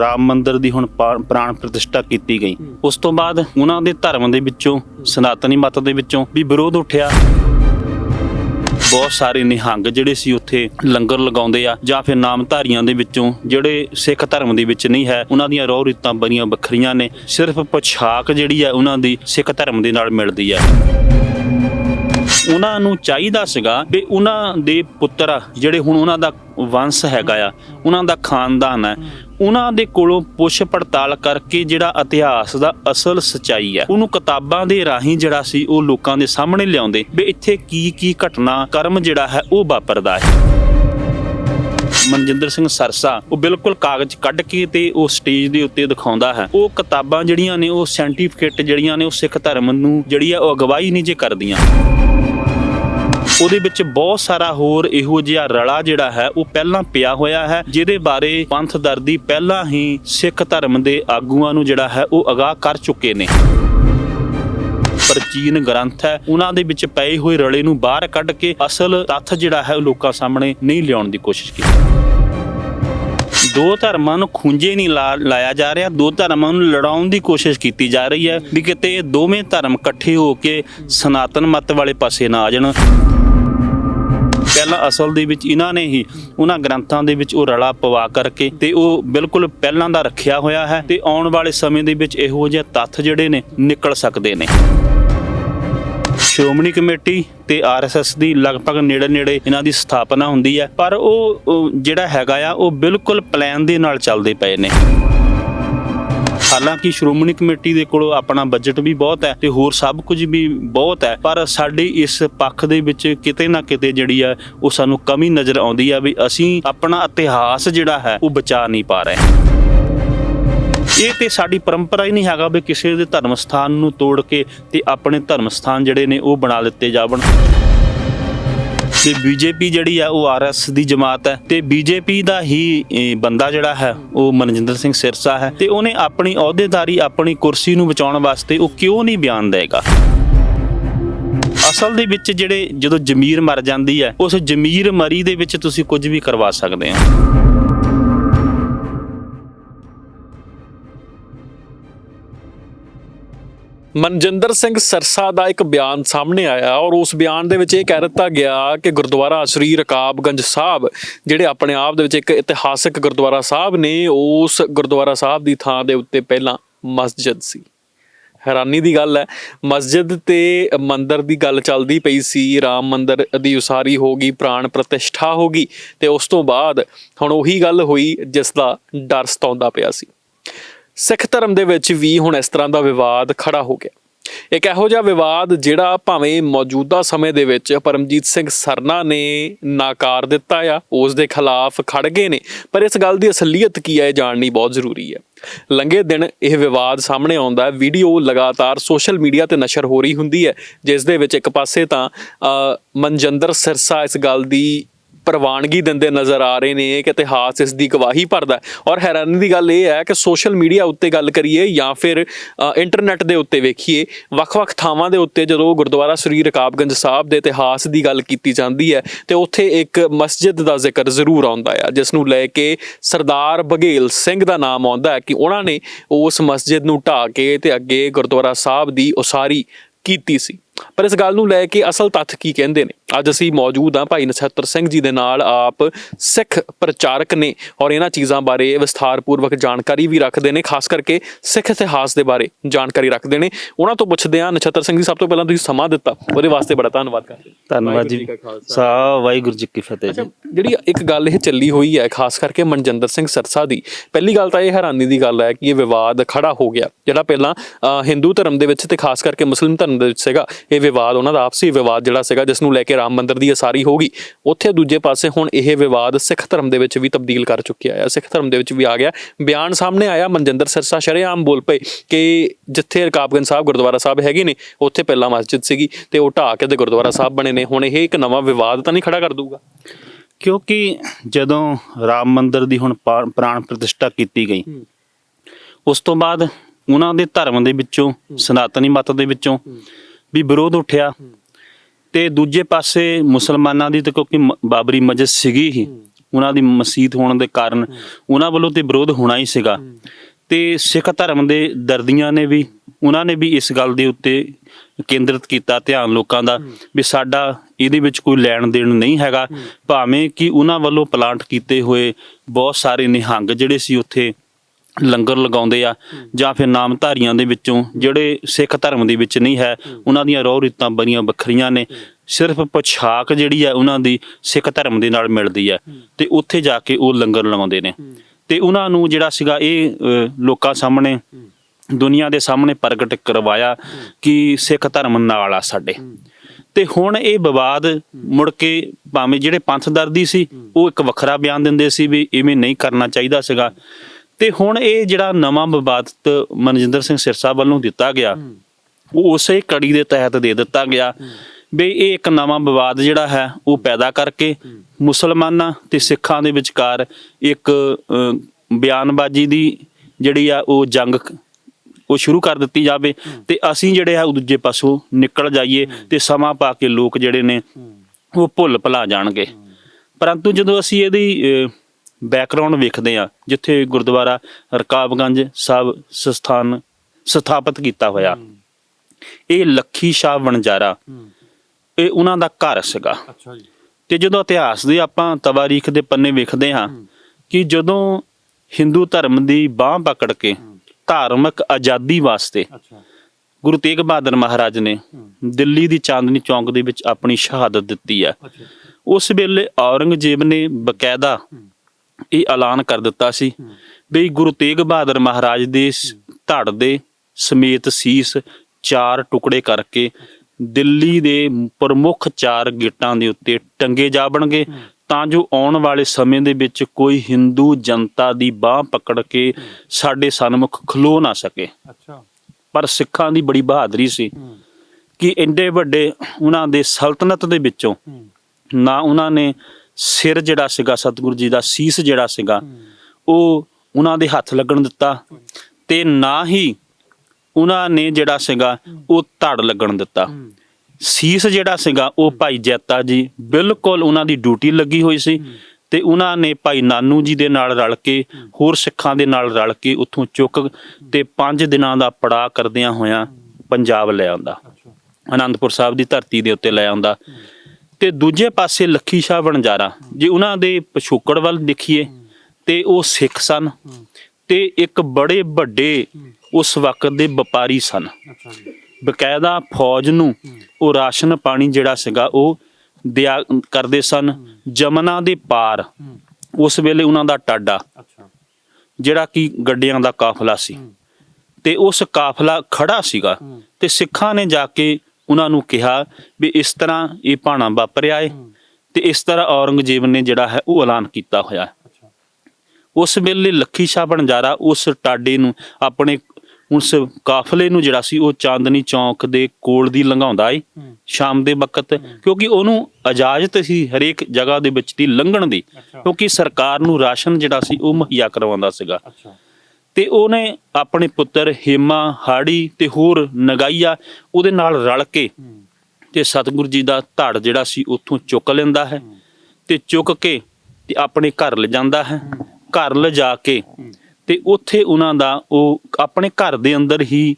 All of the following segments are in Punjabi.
ਰਾਮ ਮੰਦਿਰ ਦੀ ਹੁਣ ਪਾ- ਪ੍ਰਾਣ ਪ੍ਰਤਿਸ਼ਠਾ ਕੀਤੀ ਗਈ। ਉਸ ਤੋਂ ਬਾਅਦ ਉਹਨਾਂ ਦੇ ਧਰਮ ਦੇ ਵਿੱਚੋਂ ਸਨਾਤਨੀ ਮਤ ਦੇ ਵਿੱਚੋਂ ਵੀ ਵਿਰੋਧ ਉੱਠਿਆ। ਬਹੁਤ ਸਾਰੇ ਨਿਹੰਗ ਜਿਹੜੇ ਸੀ ਉੱਥੇ ਲੰਗਰ ਲਗਾਉਂਦੇ ਆ ਜਾਂ ਫਿਰ ਨਾਮਧਾਰੀਆਂ ਦੇ ਵਿੱਚੋਂ ਜਿਹੜੇ ਸਿੱਖ ਧਰਮ ਦੇ ਵਿੱਚ ਨਹੀਂ ਹੈ ਉਹਨਾਂ ਦੀਆਂ ਰੋਹ ਰੀਤਾਂ ਬੜੀਆਂ ਵੱਖਰੀਆਂ ਨੇ। ਸਿਰਫ ਪੋਸ਼ਾਕ ਜਿਹੜੀ ਹੈ ਉਹਨਾਂ ਦੀ ਸਿੱਖ ਧਰਮ ਦੇ ਨਾਲ ਮਿਲਦੀ ਹੈ। ਉਹਨਾਂ ਨੂੰ ਚਾਹੀਦਾ ਸੀਗਾ ਵੀ ਉਹਨਾਂ ਦੇ ਪੁੱਤਰ ਆ, ਜਿਹੜੇ ਹੁਣ ਉਹਨਾਂ ਦਾ ਵੰਸ਼ ਹੈਗਾ ਆ ਉਹਨਾਂ ਦਾ ਖਾਨਦਾਨ ਹੈ। ਉਹਨਾਂ ਦੇ ਕੋਲੋਂ ਪੁੱਛ ਪੜਤਾਲ ਕਰਕੇ ਜਿਹੜਾ ਇਤਿਹਾਸ ਦਾ ਅਸਲ ਸਚਾਈ ਹੈ, ਉਹਨੂੰ ਕਿਤਾਬਾਂ ਦੇ ਰਾਹੀਂ ਜਿਹੜਾ ਸੀ ਉਹ ਲੋਕਾਂ ਦੇ ਸਾਹਮਣੇ ਲਿਆਉਂਦੇ ਵੀ ਇੱਥੇ ਕੀ ਕੀ ਘਟਨਾ, ਕਰਮ ਜਿਹੜਾ ਹੈ ਉਹ ਵਾਪਰਦਾ ਹੈ। ਮਨਜਿੰਦਰ ਸਿੰਘ ਸਰਸਾ ਉਹ ਬਿਲਕੁਲ ਕਾਗਜ਼ ਕੱਢ ਕੇ ਤੇ ਉਹ ਸਟੇਜ ਦੇ ਉੱਤੇ ਦਿਖਾਉਂਦਾ ਹੈ। ਉਹ ਕਿਤਾਬਾਂ ਜਿਹੜੀਆਂ ਨੇ, ਉਹ ਸਰਟੀਫਿਕੇਟ ਜਿਹੜੀਆਂ ਨੇ ਉਹ ਸਿੱਖ ਧਰਮ ਨੂੰ ਜਿਹੜੀ ਆ ਉਹ ਅਗਵਾਈ ਨਹੀਂ ਜੇ ਕਰਦੀਆਂ। ਉਹਦੇ ਵਿੱਚ ਬਹੁਤ ਸਾਰਾ ਹੋਰ ਇਹੋ ਜਿਹਾ ਰਲਾ ਜਿਹੜਾ ਹੈ, ਉਹ ਪਹਿਲਾਂ ਪਿਆ ਹੋਇਆ ਹੈ, ਜਿਹਦੇ ਬਾਰੇ ਪੰਥ ਦਰਦੀ ਪਹਿਲਾਂ ਹੀ ਸਿੱਖ ਧਰਮ ਦੇ ਆਗੂਆਂ ਨੂੰ ਜਿਹੜਾ ਹੈ, ਉਹ ਅਗਾਹ ਕਰ ਚੁੱਕੇ ਨੇ। ਪ੍ਰਾਚੀਨ ਗ੍ਰੰਥ ਹੈ, ਉਹਨਾਂ ਦੇ ਵਿੱਚ ਪਏ ਹੋਏ ਰਲੇ ਨੂੰ ਬਾਹਰ ਕੱਢ ਕੇ ਅਸਲ ਤੱਥ ਜਿਹੜਾ ਹੈ, ਉਹ ਲੋਕਾਂ ਸਾਹਮਣੇ ਨਹੀਂ ਲਿਆਉਣ ਦੀ ਕੋਸ਼ਿਸ਼ ਕੀਤੀ। ਦੋ ਧਰਮਾਂ ਨੂੰ ਖੁੰਝੇ ਨਹੀਂ ਲਾ- ਲਾਇਆ ਜਾ ਰਿਹਾ, ਦੋ ਧਰਮਾਂ ਨੂੰ ਲੜਾਉਣ ਦੀ ਕੋਸ਼ਿਸ਼ ਕੀਤੀ ਜਾ ਰਹੀ ਹੈ, ਵੀ ਕਿਤੇ ਦੋਵੇਂ ਧਰਮ ਇਕੱਠੇ ਹੋ ਕੇ ਸਨਾਤਨ ਮਤ ਵਾਲੇ ਪਾਸੇ ਨਾ ਆ ਜਾਣ। ਪਹਿਲਾਂ ਅਸਲ ਦੇ ਵਿੱਚ ਇਹਨਾਂ ਨੇ ਹੀ ਉਹਨਾਂ ਗ੍ਰੰਥਾਂ ਦੇ ਵਿੱਚ ਉਹ ਰਲਾ ਪਵਾ ਕਰਕੇ ਤੇ ਉਹ ਬਿਲਕੁਲ ਪਹਿਲਾਂ ਦਾ ਰੱਖਿਆ ਹੋਇਆ ਹੈ ਤੇ ਆਉਣ ਵਾਲੇ ਸਮੇਂ ਦੇ ਵਿੱਚ ਇਹੋ ਜਿਹੇ ਤੱਥ ਜਿਹੜੇ ਨੇ ਨਿਕਲ ਸਕਦੇ ਨੇ। ਸ਼੍ਰੋਮਣੀ ਕਮੇਟੀ ਤੇ ਆਰਐਸਐਸ ਦੀ ਲਗਭਗ ਨੇੜੇ ਨੇੜੇ ਇਹਨਾਂ ਦੀ ਸਥਾਪਨਾ ਹੁੰਦੀ ਹੈ, ਪਰ ਉਹ ਜਿਹੜਾ ਹੈਗਾ ਆ, ਉਹ ਬਿਲਕੁਲ ਪਲਾਨ ਦੇ ਨਾਲ ਚੱਲਦੇ ਪਏ ਨੇ। ਹਾਲਾਂਕਿ ਸ਼੍ਰੋਮਣੀ ਕਮੇਟੀ ਦੇ ਕੋਲ ਆਪਣਾ ਬਜਟ ਵੀ ਬਹੁਤ ਹੈ ਤੇ ਹੋਰ ਸਭ ਕੁਝ ਵੀ ਬਹੁਤ ਹੈ, ਪਰ ਸਾਡੀ ਇਸ ਪੱਖ ਦੇ ਵਿੱਚ ਕਿਤੇ ਨਾ ਕਿਤੇ ਜਿਹੜੀ ਆ, ਉਹ ਸਾਨੂੰ ਕਮੀ ਨਜ਼ਰ ਆਉਂਦੀ ਹੈ ਵੀ ਅਸੀਂ ਆਪਣਾ ਇਤਿਹਾਸ ਜਿਹੜਾ ਹੈ, ਉਹ ਬਚਾ ਨਹੀਂ ਪਾ ਰਹੇ। ਇਹ ਤੇ ਸਾਡੀ ਪਰੰਪਰਾ ਹੀ ਨਹੀਂ ਹੈਗਾ ਵੀ ਕਿਸੇ ਦੇ ਧਰਮ ਸਥਾਨ ਨੂੰ ਤੋੜ ਕੇ ਤੇ ਆਪਣੇ ਧਰਮ ਸਥਾਨ ਜਿਹੜੇ ਨੇ, ਉਹ ਬਣਾ ਲਿੱਤੇ ਜਾਵਣ। ਤੇ ਬੀਜੇਪੀ ਜਿਹੜੀ ਆ, ਉਹ ਆਰਐਸ ਦੀ ਜਮਾਤ ਹੈ ਤੇ ਬੀਜੇਪੀ ਦਾ ਹੀ ਬੰਦਾ ਜਿਹੜਾ ਹੈ, ਉਹ ਮਨਜਿੰਦਰ ਸਿੰਘ ਸਿਰਸਾ ਹੈ ਤੇ ਉਹਨੇ ਆਪਣੀ ਅਹੁਦੇਦਾਰੀ, ਆਪਣੀ ਕੁਰਸੀ ਨੂੰ ਬਚਾਉਣ ਵਾਸਤੇ ਉਹ ਕਿਉਂ ਨਹੀਂ ਬਿਆਨ ਦੇਗਾ? ਅਸਲ ਦੇ ਵਿੱਚ ਜਿਹੜੇ ਜਦੋਂ ਜ਼ਮੀਰ ਮਰ ਜਾਂਦੀ ਹੈ, ਉਸ ਜ਼ਮੀਰ ਮਰੀ ਦੇ ਵਿੱਚ ਤੁਸੀਂ ਕੁਝ ਵੀ ਕਰਵਾ ਸਕਦੇ ਹੋ। ਮਨਜਿੰਦਰ ਸਿੰਘ ਸਰਸਾ ਦਾ ਇੱਕ ਬਿਆਨ ਸਾਹਮਣੇ ਆਇਆ ਔਰ ਉਸ ਬਿਆਨ ਦੇ ਵਿੱਚ ਇਹ ਕਹਿ ਦਿੱਤਾ ਗਿਆ ਕਿ ਗੁਰਦੁਆਰਾ ਸ੍ਰੀ ਰਕਾਬਗੰਜ ਸਾਹਿਬ, ਜਿਹੜੇ ਆਪਣੇ ਆਪ ਦੇ ਵਿੱਚ ਇੱਕ ਇਤਿਹਾਸਕ ਗੁਰਦੁਆਰਾ ਸਾਹਿਬ ਨੇ, ਉਸ ਗੁਰਦੁਆਰਾ ਸਾਹਿਬ ਦੀ ਥਾਂ ਦੇ ਉੱਤੇ ਪਹਿਲਾਂ ਮਸਜਿਦ ਸੀ। ਹੈਰਾਨੀ ਦੀ ਗੱਲ ਹੈ, ਮਸਜਿਦ ਤੇ ਮੰਦਰ ਦੀ ਗੱਲ ਚੱਲਦੀ ਪਈ ਸੀ, ਰਾਮ ਮੰਦਰ ਦੀ ਉਸਾਰੀ ਹੋ ਗਈ, ਪ੍ਰਾਣ ਪ੍ਰਤਿਸ਼ਠਾ ਹੋ ਗਈ ਤੇ ਉਸ ਤੋਂ ਬਾਅਦ ਹੁਣ ਉਹੀ ਗੱਲ ਹੋਈ, ਜਿਸ ਦਾ ਡਰ ਸਤਾਉਂਦਾ ਪਿਆ ਸੀ। ਸਿੱਖ ਧਰਮ ਦੇ ਵਿੱਚ ਵੀ ਹੁਣ ਇਸ ਤਰ੍ਹਾਂ ਦਾ ਵਿਵਾਦ ਖੜਾ ਹੋ ਗਿਆ। ਇੱਕ ਇਹੋ ਜਿਹਾ ਵਿਵਾਦ ਜਿਹੜਾ ਭਾਵੇਂ ਮੌਜੂਦਾ ਸਮੇਂ ਦੇ ਵਿੱਚ ਪਰਮਜੀਤ ਸਿੰਘ ਸਰਨਾ ਨੇ ਨਾਕਾਰ ਦਿੱਤਾ ਆ, ਉਸ ਦੇ ਖਿਲਾਫ ਖੜ ਗਏ ਨੇ, ਪਰ ਇਸ ਗੱਲ ਦੀ ਅਸਲੀਅਤ ਕੀ ਹੈ ਇਹ ਜਾਣਨੀ ਬਹੁਤ ਜ਼ਰੂਰੀ ਹੈ। ਲੰਘੇ ਦਿਨ ਇਹ ਵਿਵਾਦ ਸਾਹਮਣੇ ਆਉਂਦਾ ਹੈ, ਵੀਡੀਓ ਲਗਾਤਾਰ ਸੋਸ਼ਲ ਮੀਡੀਆ ਤੇ ਨਸ਼ਰ ਹੋ ਰਹੀ ਹੁੰਦੀ ਹੈ, ਜਿਸ ਦੇ ਵਿੱਚ ਇੱਕ ਪਾਸੇ ਤਾਂ ਮਨਜਿੰਦਰ ਸਿਰਸਾ ਇਸ ਗੱਲ ਦੀ ਪ੍ਰਵਾਨਗੀ ਦਿੰਦੇ ਨਜ਼ਰ ਆ ਰਹੇ ਨੇ ਕਿ ਇਤਿਹਾਸ ਇਸ ਦੀ ਗਵਾਹੀ ਭਰਦਾ ਔਰ ਹੈਰਾਨੀ ਦੀ ਗੱਲ ਇਹ ਹੈ ਕਿ ਸੋਸ਼ਲ ਮੀਡੀਆ ਉੱਤੇ ਗੱਲ ਕਰੀਏ ਜਾਂ ਫਿਰ ਅ, ਇੰਟਰਨੈਟ ਦੇ ਉੱਤੇ ਵੇਖੀਏ ਵੱਖ-ਵੱਖ ਥਾਵਾਂ ਦੇ ਉੱਤੇ ਜਦੋਂ ਗੁਰਦੁਆਰਾ ਸ੍ਰੀ ਰਕਾਬਗੰਜ ਸਾਹਿਬ ਦੇ ਇਤਿਹਾਸ ਦੀ ਗੱਲ ਕੀਤੀ ਜਾਂਦੀ ਹੈ ਤੇ ਉੱਥੇ ਇੱਕ ਮਸਜਿਦ ਦਾ ਜ਼ਿਕਰ ਜ਼ਰੂਰ ਆਉਂਦਾ ਹੈ ਜਿਸ ਨੂੰ ਲੈ ਕੇ ਸਰਦਾਰ ਬਘੇਲ ਸਿੰਘ ਦਾ ਨਾਮ ਆਉਂਦਾ ਹੈ ਕਿ ਉਹਨਾਂ ਨੇ ਉਸ ਮਸਜਿਦ ਨੂੰ ਢਾਹ ਕੇ ਤੇ ਅੱਗੇ ਗੁਰਦੁਆਰਾ ਸਾਹਿਬ ਦੀ ਉਸਾਰੀ ਕੀਤੀ ਸੀ। ਪਰ ਇਸ ਗੱਲ ਨੂੰ ਲੈ ਕੇ ਅਸਲ ਤੱਥ ਕੀ ਕਹਿੰਦੇ ਨੇ? ਅੱਜ ਅਸੀਂ ਮੌਜੂਦ ਹਾਂ ਭਾਈ ਨਛੱਤਰ ਸਿੰਘ ਜੀ ਦੇ ਨਾਲ ਆਪ ਸਿੱਖ ਪ੍ਰਚਾਰਕ ਨੇ ਔਰ ਇਹਨਾਂ ਚੀਜ਼ਾਂ ਬਾਰੇ ਵਿਸਥਾਰਪੂਰਵਕ ਜਾਣਕਾਰੀ ਵੀ ਰੱਖਦੇ ਨੇ ਖਾਸ ਕਰਕੇ ਸਿੱਖ ਇਤਿਹਾਸ ਦੇ ਬਾਰੇ ਜਾਣਕਾਰੀ ਰੱਖਦੇ ਨੇ। ਉਹਨਾਂ ਤੋਂ ਪੁੱਛਦੇ ਹਾਂ ਨਛੱਤਰ ਸਿੰਘ ਜੀ ਸਭ ਤੋਂ ਪਹਿਲਾਂ ਤੁਸੀਂ ਸਮਾਂ ਦਿੱਤਾ ਉਹਦੇ ਵਾਸਤੇ ਬੜਾ ਧੰਨਵਾਦ ਕਰਦੇ। ਧੰਨਵਾਦ ਜੀ। ਸਾ ਵਾਹਿਗੁਰੂ ਜੀ ਕੀ ਫਤਿਹ ਜੀ। ਜਿਹੜੀ ਇੱਕ ਗੱਲ ਇਹ ਚੱਲੀ ਹੋਈ ਹੈ ਖਾਸ ਕਰਕੇ ਮਨਜਿੰਦਰ ਸਿੰਘ ਸਰਸਾ ਦੀ ਪਹਿਲੀ ਗੱਲ ਤਾਂ ਇਹ ਹੈਰਾਨੀ ਦੀ ਗੱਲ ਹੈ ਕਿ ਇਹ ਵਿਵਾਦ ਖੜਾ ਹੋ ਗਿਆ ਜਿਹੜਾ ਪਹਿਲਾਂ ਹਿੰਦੂ ਧਰਮ ਦੇ ਵਿੱਚ ਤੇ ਖਾਸ ਕਰਕੇ ਮੁਸਲਿਮ ਧਰਮ ਦੇ ਵਿੱਚ ਸੀਗਾ। ਇਹ ਵਿਵਾਦ ਉਹਨਾਂ ਦਾ ਆਪਸੀ ਵਿਵਾਦ ਜਿਹੜਾ ਸੀਗਾ ਜਿਸ ਨੂੰ ਲੈ ਕੇ ਰਾਮ ਮੰਦਿਰ ਦੀ ਅਸਾਰੀ ਹੋ ਗਈ। ਉੱਥੇ ਦੂਜੇ ਪਾਸੇ ਹੁਣ ਇਹ ਵਿਵਾਦ ਸਿੱਖ ਧਰਮ ਦੇ ਵਿੱਚ ਵੀ ਤਬਦੀਲ ਕਰ ਚੁੱਕਿਆ ਹੈ ਸਿੱਖ ਧਰਮ ਦੇ ਵਿੱਚ ਵੀ ਆ ਗਿਆ। ਬਿਆਨ ਸਾਹਮਣੇ ਆਇਆ ਮਨਜਿੰਦਰ ਸਰਸਾ ਸ਼ਰੇਆਮ ਬੋਲ ਪਏ ਕਿ ਜਿੱਥੇ ਰਕਾਬਗੰਜ ਸਾਹਿਬ ਗੁਰਦੁਆਰਾ ਸਾਹਿਬ ਹੈਗੇ ਨੇ ਉੱਥੇ ਪਹਿਲਾਂ ਮਸਜਿਦ ਸੀਗੀ ਤੇ ਉਹ ਢਾਹ ਕੇ ਤੇ ਗੁਰਦੁਆਰਾ ਸਾਹਿਬ ਬਣੇ ਨੇ। ਹੁਣ ਇਹ ਇੱਕ ਨਵਾਂ ਵਿਵਾਦ ਤਾਂ ਨਹੀਂ ਖੜਾ ਕਰ ਦੂਗਾ ਕਿਉਂਕਿ ਜਦੋਂ ਰਾਮ ਮੰਦਿਰ ਦੀ ਹੁਣ ਪ੍ਰਾਣ ਪ੍ਰਤਿਸ਼ਠਾ ਕੀਤੀ ਗਈ ਉਸ ਤੋਂ ਬਾਅਦ ਉਹਨਾਂ ਦੇ ਧਰਮ ਦੇ ਵਿੱਚੋਂ ਸਨਾਤਨੀ ਮਤ ਦੇ ਵਿੱਚੋਂ ਵੀ ਵਿਰੋਧ ਉੱਠਿਆ। ਤੇ ਦੂਜੇ ਪਾਸੇ ਮੁਸਲਮਾਨਾਂ ਦੀ ਤਾਂ ਕਿਉਂਕਿ ਮ- ਬਾਬਰੀ ਮਸਜਿਦ ਸੀਗੀ ਹੀ ਉਹਨਾਂ ਦੀ ਮਸਜਿਦ ਹੋਣ ਦੇ ਕਾਰਨ ਉਹਨਾਂ ਵੱਲੋਂ ਤੇ ਵਿਰੋਧ ਹੋਣਾ ਹੀ ਸੀਗਾ। ਤੇ ਸਿੱਖ ਧਰਮ ਦੇ ਦਰਦੀਆਂ ਨੇ ਵੀ ਉਹਨਾਂ ਨੇ ਵੀ ਇਸ ਗੱਲ ਦੇ ਉੱਤੇ ਕੇਂਦਰਿਤ ਕੀਤਾ ਧਿਆਨ ਲੋਕਾਂ ਦਾ ਵੀ ਸਾਡਾ ਇਹਦੇ ਵਿੱਚ ਕੋਈ ਲੈਣ ਦੇਣ ਨਹੀਂ ਹੈਗਾ। ਭਾਵੇਂ ਕਿ ਉਹਨਾਂ ਵੱਲੋਂ ਪਲਾਂਟ ਕੀਤੇ ਹੋਏ ਬਹੁਤ ਸਾਰੇ ਨਿਹੰਗ ਜਿਹੜੇ ਸੀ ਉੱਥੇ ਲੰਗਰ ਲਗਾਉਂਦੇ ਆ ਜਾਂ ਫਿਰ ਨਾਮਧਾਰੀਆਂ ਦੇ ਵਿੱਚੋਂ ਜਿਹੜੇ ਸਿੱਖ ਧਰਮ ਦੇ ਵਿੱਚ ਨਹੀਂ ਹੈ ਉਹਨਾਂ ਦੀਆਂ ਰੋਹ ਰੀਤਾਂ ਬੜੀਆਂ ਵੱਖਰੀਆਂ ਨੇ। ਸਿਰਫ ਪੋਸ਼ਾਕ ਜਿਹੜੀ ਹੈ ਉਹਨਾਂ ਦੀ ਸਿੱਖ ਧਰਮ ਦੇ ਨਾਲ ਮਿਲਦੀ ਹੈ। ਤੇ ਉੱਥੇ ਜਾ ਕੇ ਉਹ ਲੰਗਰ ਲਗਾਉਂਦੇ ਨੇ। ਤੇ ਉਹਨਾਂ ਨੂੰ ਜਿਹੜਾ ਸੀਗਾ ਇਹ ਲੋਕਾਂ ਸਾਹਮਣੇ ਦੁਨੀਆ ਦੇ ਸਾਹਮਣੇ ਪ੍ਰਗਟ ਕਰਵਾਇਆ ਕਿ ਸਿੱਖ ਧਰਮ ਨਾਲ ਆ ਸਾਡੇ। ਤੇ ਹੁਣ ਇਹ ਵਿਵਾਦ ਮੁੜ ਕੇ ਭਾਵੇਂ ਜਿਹੜੇ ਪੰਥ ਦਰਦੀ ਸੀ ਉਹ ਇੱਕ ਵੱਖਰਾ ਬਿਆਨ ਦਿੰਦੇ ਸੀ ਵੀ ਇਵੇਂ ਨਹੀਂ ਕਰਨਾ ਚਾਹੀਦਾ ਸੀਗਾ। ਤੇ ਹੁਣ ਇਹ ਜਿਹੜਾ ਨਵਾਂ ਵਿਵਾਦਤ ਮਨਜਿੰਦਰ ਸਿੰਘ ਸਿਰਸਾ ਵੱਲੋਂ ਦਿੱਤਾ ਗਿਆ ਉਹ ਉਸੇ ਕੜੀ ਦੇ ਤਹਿਤ ਦੇ ਦਿੱਤਾ ਗਿਆ ਵੀ ਇਹ ਇੱਕ ਨਵਾਂ ਵਿਵਾਦ ਜਿਹੜਾ ਹੈ ਉਹ ਪੈਦਾ ਕਰਕੇ ਮੁਸਲਮਾਨਾਂ ਤੇ ਸਿੱਖਾਂ ਦੇ ਵਿਚਕਾਰ ਇੱਕ ਬਿਆਨਬਾਜ਼ੀ ਦੀ ਜਿਹੜੀ ਆ ਉਹ ਜੰਗ ਉਹ ਸ਼ੁਰੂ ਕਰ ਦਿੱਤੀ ਜਾਵੇ ਤੇ ਅਸੀਂ ਜਿਹੜੇ ਆ ਉਹ ਦੂਜੇ ਪਾਸੋਂ ਨਿਕਲ ਜਾਈਏ ਤੇ ਸਮਾਂ ਪਾ ਕੇ ਲੋਕ ਜਿਹੜੇ ਨੇ ਉਹ ਭੁੱਲ ਭੁਲਾ ਜਾਣਗੇ ਪਰੰਤੂ ਜਦੋਂ ਅਸੀਂ ਇਹਦੀ ਬੈਕਗ੍ਰਾਉਂਡ ਵੇਖਦੇ ਆ ਜਿੱਥੇ ਗੁਰਦੁਆਰਾ ਰਕਾਬਗੰਜ ਸਾਹਿਬ ਸਥਾਨ ਸਥਾਪਿਤ ਕੀਤਾ ਹੋਇਆ। ਇਹ ਲੱਖੀ ਸ਼ਾਹ ਵਣਜਾਰਾ। ਇਹ ਉਹਨਾਂ ਦਾ ਘਰ ਸੀਗਾ। ਅੱਛਾ ਜੀ। ਤੇ ਜਦੋਂ ਇਤਿਹਾਸ ਦੇ ਆਪਾਂ ਤਵਾਰੀਖ ਦੇ ਪੰਨੇ ਵੇਖਦੇ ਹਾਂ ਕਿ ਜਦੋਂ ਹਿੰਦੂ ਧਰਮ ਦੀ ਬਾਹ ਪਕੜ ਕੇ ਧਾਰਮਿਕ ਆਜ਼ਾਦੀ ਵਾਸਤੇ ਗੁਰੂ ਤੇਗ ਬਹਾਦਰ ਮਹਾਰਾਜ ਨੇ ਦਿੱਲੀ ਦੀ ਚਾਂਦਨੀ ਚੌਂਕ ਦੇ ਵਿੱਚ ਆਪਣੀ ਸ਼ਹਾਦਤ ਦਿੱਤੀ ਅੱਛਾ। ਉਸ ਵੇਲੇ ਔਰੰਗਜ਼ੇਬ ਨੇ ਬਕਾਇਦਾ ਇਹ ਐਲਾਨ ਕਰ ਦਿੱਤਾ ਸੀ ਵੀ ਗੁਰੂ ਤੇਗ ਬਹਾਦਰ ਮਹਾਰਾਜ ਦੇ ਧੜ ਦੇ ਸਮੇਤ ਸੀਸ ਚਾਰ ਟੁਕੜੇ ਕਰਕੇ ਦਿੱਲੀ ਦੇ ਪ੍ਰਮੁੱਖ ਚਾਰ ਗੇਟਾਂ ਦੇ ਉੱਤੇ ਟੰਗੇ ਜਾਵਣਗੇ ਤਾਂ ਜੋ ਆਉਣ ਵਾਲੇ ਸਮੇਂ ਦੇ ਵਿੱਚ ਕੋਈ ਹਿੰਦੂ ਜਨਤਾ ਦੀ ਬਾਹ ਪਕੜ ਕੇ ਸਾਡੇ ਸਨਮੁਖ ਖਲੋ ਨਾ ਸਕੇ। ਅੱਛਾ। ਪਰ ਸਿੱਖਾਂ ਦੀ ਬੜੀ ਬਹਾਦਰੀ ਸੀ ਕਿ ਇੰਨੇ ਵੱਡੇ ਉਹਨਾਂ ਦੇ ਸਲਤਨਤ ਦੇ ਵਿੱਚੋਂ ਨਾ ਉਹਨਾਂ ਨੇ ਸਿਰ ਜਿਹੜਾ ਸੀਗਾ ਸਤਿਗੁਰੂ ਜੀ ਦਾ ਸੀਸ ਜਿਹੜਾ ਸੀਗਾ ਉਹ ਉਹਨਾਂ ਦੇ ਹੱਥ ਲੱਗਣ ਦਿੱਤਾ ਤੇ ਨਾ ਹੀ ਉਹਨਾਂ ਨੇ ਜਿਹੜਾ ਸੀਗਾ ਉਹ ਧੜ ਲੱਗਣ ਦਿੱਤਾ। ਸੀਸ ਜਿਹੜਾ ਸੀਗਾ ਉਹ ਭਾਈ ਜੈਤਾ ਜੀ ਬਿਲਕੁਲ ਉਹਨਾਂ ਦੀ ਡਿਊਟੀ ਲੱਗੀ ਹੋਈ ਸੀ ਤੇ ਉਹਨਾਂ ਨੇ ਭਾਈ ਨਾਨੂ ਜੀ ਦੇ ਨਾਲ ਰਲ ਕੇ ਹੋਰ ਸਿੱਖਾਂ ਦੇ ਨਾਲ ਰਲ ਕੇ ਉੱਥੋਂ ਚੁੱਕ ਤੇ 5 ਦਿਨਾਂ ਦਾ ਪੜਾਅ ਕਰਦਿਆਂ ਹੋਇਆਂ ਪੰਜਾਬ ਲੈ ਆਉਂਦਾ। ਆਨੰਦਪੁਰ ਸਾਹਿਬ ਦੀ ਧਰਤੀ ਦੇ ਉੱਤੇ ਲੈ ਆਉਂਦਾ। ਤੇ ਦੂਜੇ ਪਾਸੇ ਲੱਖੀ ਸ਼ਾਹ ਵਣਜਾਰਾ ਜੇ ਉਹਨਾਂ ਦੇ ਪਿਛੋਕੜ ਵੱਲ ਦੇਖੀਏ ਤੇ ਉਹ ਸਿੱਖ ਸਨ ਤੇ ਇੱਕ ਬੜੇ ਵੱਡੇ ਉਸ ਵਕਤ ਦੇ ਵਪਾਰੀ ਸਨ। ਬਕਾਇਦਾ ਫੌਜ ਨੂੰ ਉਹ ਰਾਸ਼ਨ ਪਾਣੀ ਜਿਹੜਾ ਸੀਗਾ ਉਹ ਦਿਆ ਕਰਦੇ ਸਨ ਜਮਨਾ ਦੇ ਪਾਰ ਉਸ ਵੇਲੇ ਉਹਨਾਂ ਦਾ ਟਾਡਾ ਜਿਹੜਾ ਕਿ ਗੱਡੀਆਂ ਦਾ ਕਾਫਲਾ ਸੀ। ਤੇ ਉਸ ਕਾਫਲਾ ਖੜਾ ਸੀਗਾ ਤੇ ਸਿੱਖਾਂ ਨੇ ਜਾ ਕੇ ਉਹਨਾਂ ਨੂੰ ਕਿਹਾ ਵੀ ਇਸ ਤਰ੍ਹਾਂ ਇਹ ਭਾਣਾ ਵਾਪਰਿਆ ਏ ਤੇ ਇਸ ਤਰ੍ਹਾਂ ਔਰੰਗਜ਼ੇਬ ਨੇ ਜਿਹੜਾ ਹੈ ਉਹ ਐਲਾਨ ਕੀਤਾ ਹੋਇਆ ਉਸ ਵੇਲੇ ਲੱਖੀ ਸ਼ਾਹ ਬਣਜਾਰਾ ਉਸ ਟਾਡੇ ਨੂੰ ਆਪਣੇ ਉਸ ਕਾਫਲੇ ਨੂੰ ਜਿਹੜਾ ਸੀ ਉਹ ਚਾਂਦਨੀ ਚੌਂਕ ਦੇ ਕੋਲ ਦੀ ਲੰਘਾਉਂਦਾ ਏ ਸ਼ਾਮ ਦੇ ਵਕਤ ਕਿਉਂਕਿ ਉਹਨੂੰ ਇਜਾਜ਼ਤ ਸੀ ਹਰੇਕ ਜਗ੍ਹਾ ਦੇ ਵਿੱਚ ਦੀ ਲੰਘਣ ਦੀ ਕਿਉਂਕਿ ਸਰਕਾਰ ਨੂੰ ਰਾਸ਼ਨ ਜਿਹੜਾ ਸੀ ਉਹ ਮੁਹੱਈਆ ਕਰਵਾਉਂਦਾ ਸੀਗਾ। ਤੇ ਉਹਨੇ ਆਪਣੇ ਪੁੱਤਰ ਹੇਮਾ ਹਾੜੀ ਤੇ ਹੋਰ ਨਗਾਈਆ ਉਹਦੇ ਨਾਲ ਰਲ ਕੇ ਤੇ ਸਤਿਗੁਰੂ ਜੀ ਦਾ ਧੜ ਜਿਹੜਾ ਸੀ ਉੱਥੋਂ ਚੁੱਕ ਲੈਂਦਾ ਹੈ ਤੇ ਚੁੱਕ ਕੇ ਤੇ ਆਪਣੇ ਘਰ ਲਿਜਾਂਦਾ ਹੈ। ਘਰ ਲਿਜਾ ਕੇ ਤੇ ਉੱਥੇ ਉਹਨਾਂ ਦਾ ਉਹ ਆਪਣੇ ਘਰ ਦੇ ਅੰਦਰ ਹੀ